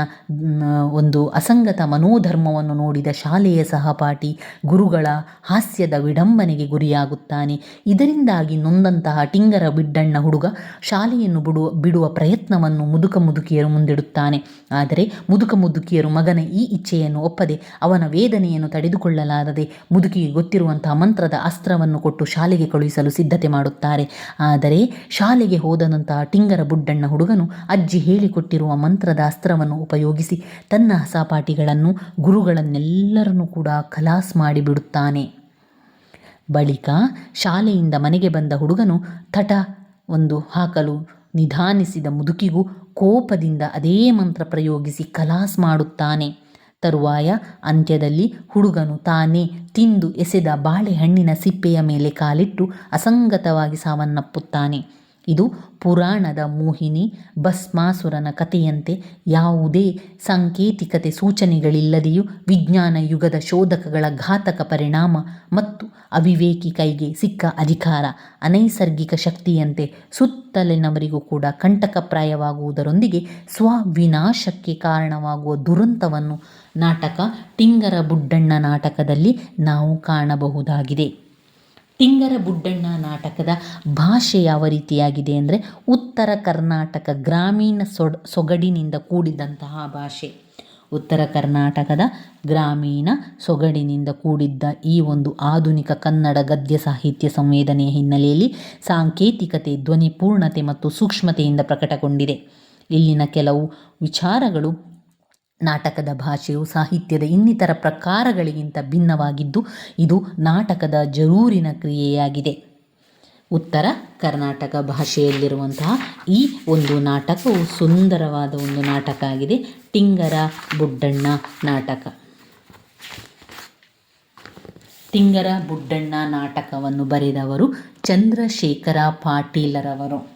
ಒಂದು ಅಸಂಗತ ಮನೋಧರ್ಮವನ್ನು ನೋಡಿದ ಶಾಲೆಯ ಸಹಪಾಠಿ ಗುರುಗಳ ಹಾಸ್ಯದ ವಿಡಂಬನೆಗೆ ಗುರಿಯಾಗುತ್ತಾನೆ. ಇದರಿಂದಾಗಿ ನೊಂದಂತಹ ಟಿಂಗರ ಬಿಡ್ಡಣ್ಣ ಹುಡುಗ ಶಾಲೆಯನ್ನು ಬಿಡುವ ಬಿಡುವ ಪ್ರಯತ್ನವನ್ನು ಮುದುಕ ಮುದುಕಿಯರು ಮುಂದಿಡುತ್ತಾನೆ. ಆದರೆ ಮುದುಕ ಮುದುಕಿಯರು ಮಗನ ಈ ಇಚ್ಛೆಯನ್ನು ಒಪ್ಪದೆ ಅವನ ವೇದನೆಯನ್ನು ತಡೆದುಕೊಳ್ಳಲಾರದೆ ಮುದುಕಿಗೆ ಗೊತ್ತಿರುವಂತಹ ಮಂತ್ರದ ಅಸ್ತ್ರವನ್ನು ಕೊಟ್ಟು ಶಾಲೆಗೆ ಕಳುಹಿಸಲು ಸಿದ್ಧತೆ ಮಾಡುತ್ತಾರೆ. ಆದರೆ ಶಾಲೆಗೆ ಹೋದನಂತಹ ಟಿಂಗರ ಬುಡ್ಡಣ್ಣ ಹುಡುಗನು ಅಜ್ಜಿ ಹೇಳಿಕೊಟ್ಟಿರುವ ಮಂತ್ರದ ಅಸ್ತ್ರವನ್ನು ಉಪಯೋಗಿಸಿ ತನ್ನ ಸಹಪಾಠಿಗಳನ್ನು, ಗುರುಗಳನ್ನೆಲ್ಲರನ್ನೂ ಕೂಡ ಖಲಾಸ್ ಮಾಡಿಬಿಡುತ್ತಾನೆ. ಬಳಿಕ ಶಾಲೆಯಿಂದ ಮನೆಗೆ ಬಂದ ಹುಡುಗನು ತಟ ಒಂದು ಹಾಕಲು ನಿಧಾನಿಸಿದ ಮುದುಕಿಗೂ ಕೋಪದಿಂದ ಅದೇ ಮಂತ್ರ ಪ್ರಯೋಗಿಸಿ ಕಲಾಸ್ ಮಾಡುತ್ತಾನೆ. ತರುವಾಯ ಅಂತ್ಯದಲ್ಲಿ ಹುಡುಗನು ತಾನೇ ತಿಂದು ಎಸೆದ ಬಾಳೆಹಣ್ಣಿನ ಸಿಪ್ಪೆಯ ಮೇಲೆ ಕಾಲಿಟ್ಟು ಅಸಂಗತವಾಗಿ ಸಾವನ್ನಪ್ಪುತ್ತಾನೆ. ಇದು ಪುರಾಣದ ಮೋಹಿನಿ ಭಸ್ಮಾಸುರನ ಕಥೆಯಂತೆ ಯಾವುದೇ ಸಾಂಕೇತಿಕತೆ ಸೂಚನೆಗಳಿಲ್ಲದೆಯೂ ವಿಜ್ಞಾನ ಯುಗದ ಶೋಧಕಗಳ ಘಾತಕ ಪರಿಣಾಮ ಮತ್ತು ಅವಿವೇಕಿ ಕೈಗೆ ಸಿಕ್ಕ ಅಧಿಕಾರ ಅನೈಸರ್ಗಿಕ ಶಕ್ತಿಯಂತೆ ಸುತ್ತಲಿನವರಿಗೂ ಕೂಡ ಕಂಟಕಪ್ರಾಯವಾಗುವುದರೊಂದಿಗೆ ಸ್ವವಿನಾಶಕ್ಕೆ ಕಾರಣವಾಗುವ ದುರಂತವನ್ನು ನಾಟಕ ಟಿಂಗರ ಬುಡ್ಡಣ್ಣ ನಾಟಕದಲ್ಲಿ ನಾವು ಕಾಣಬಹುದಾಗಿದೆ. ಟಿಂಗರ ಬುಡ್ಡಣ್ಣ ನಾಟಕದ ಭಾಷೆ ಯಾವ ರೀತಿಯಾಗಿದೆ ಅಂದರೆ ಉತ್ತರ ಕರ್ನಾಟಕ ಗ್ರಾಮೀಣ ಸೊಡ್, ಸೊಗಡಿನಿಂದ ಕೂಡಿದಂತಹ ಭಾಷೆ. ಉತ್ತರ ಕರ್ನಾಟಕದ ಗ್ರಾಮೀಣ ಸೊಗಡಿನಿಂದ ಕೂಡಿದ್ದ ಈ ಒಂದು ಆಧುನಿಕ ಕನ್ನಡ ಗದ್ಯ ಸಾಹಿತ್ಯ ಸಂವೇದನೆಯ ಹಿನ್ನೆಲೆಯಲ್ಲಿ ಸಾಂಕೇತಿಕತೆ, ಧ್ವನಿಪೂರ್ಣತೆ ಮತ್ತು ಸೂಕ್ಷ್ಮತೆಯಿಂದ ಪ್ರಕಟಗೊಂಡಿದೆ. ಇಲ್ಲಿನ ಕೆಲವು ವಿಚಾರಗಳು ನಾಟಕದ ಭಾಷೆಯು ಸಾಹಿತ್ಯದ ಇನ್ನಿತರ ಪ್ರಕಾರಗಳಿಗಿಂತ ಭಿನ್ನವಾಗಿದ್ದು, ಇದು ನಾಟಕದ ಜರೂರಿನ ಕ್ರಿಯೆಯಾಗಿದೆ. ಉತ್ತರ ಕರ್ನಾಟಕ ಭಾಷೆಯಲ್ಲಿರುವಂತಹ ಈ ಒಂದು ನಾಟಕವು ಸುಂದರವಾದ ಒಂದು ನಾಟಕ ಆಗಿದೆ, ಟಿಂಗರ ಬುಡ್ಡಣ್ಣ ನಾಟಕ. ತಿಂಗರ ಬುಡ್ಡಣ್ಣ ನಾಟಕವನ್ನು ಬರೆದವರು ಚಂದ್ರಶೇಖರ ಪಾಟೀಲರವರು.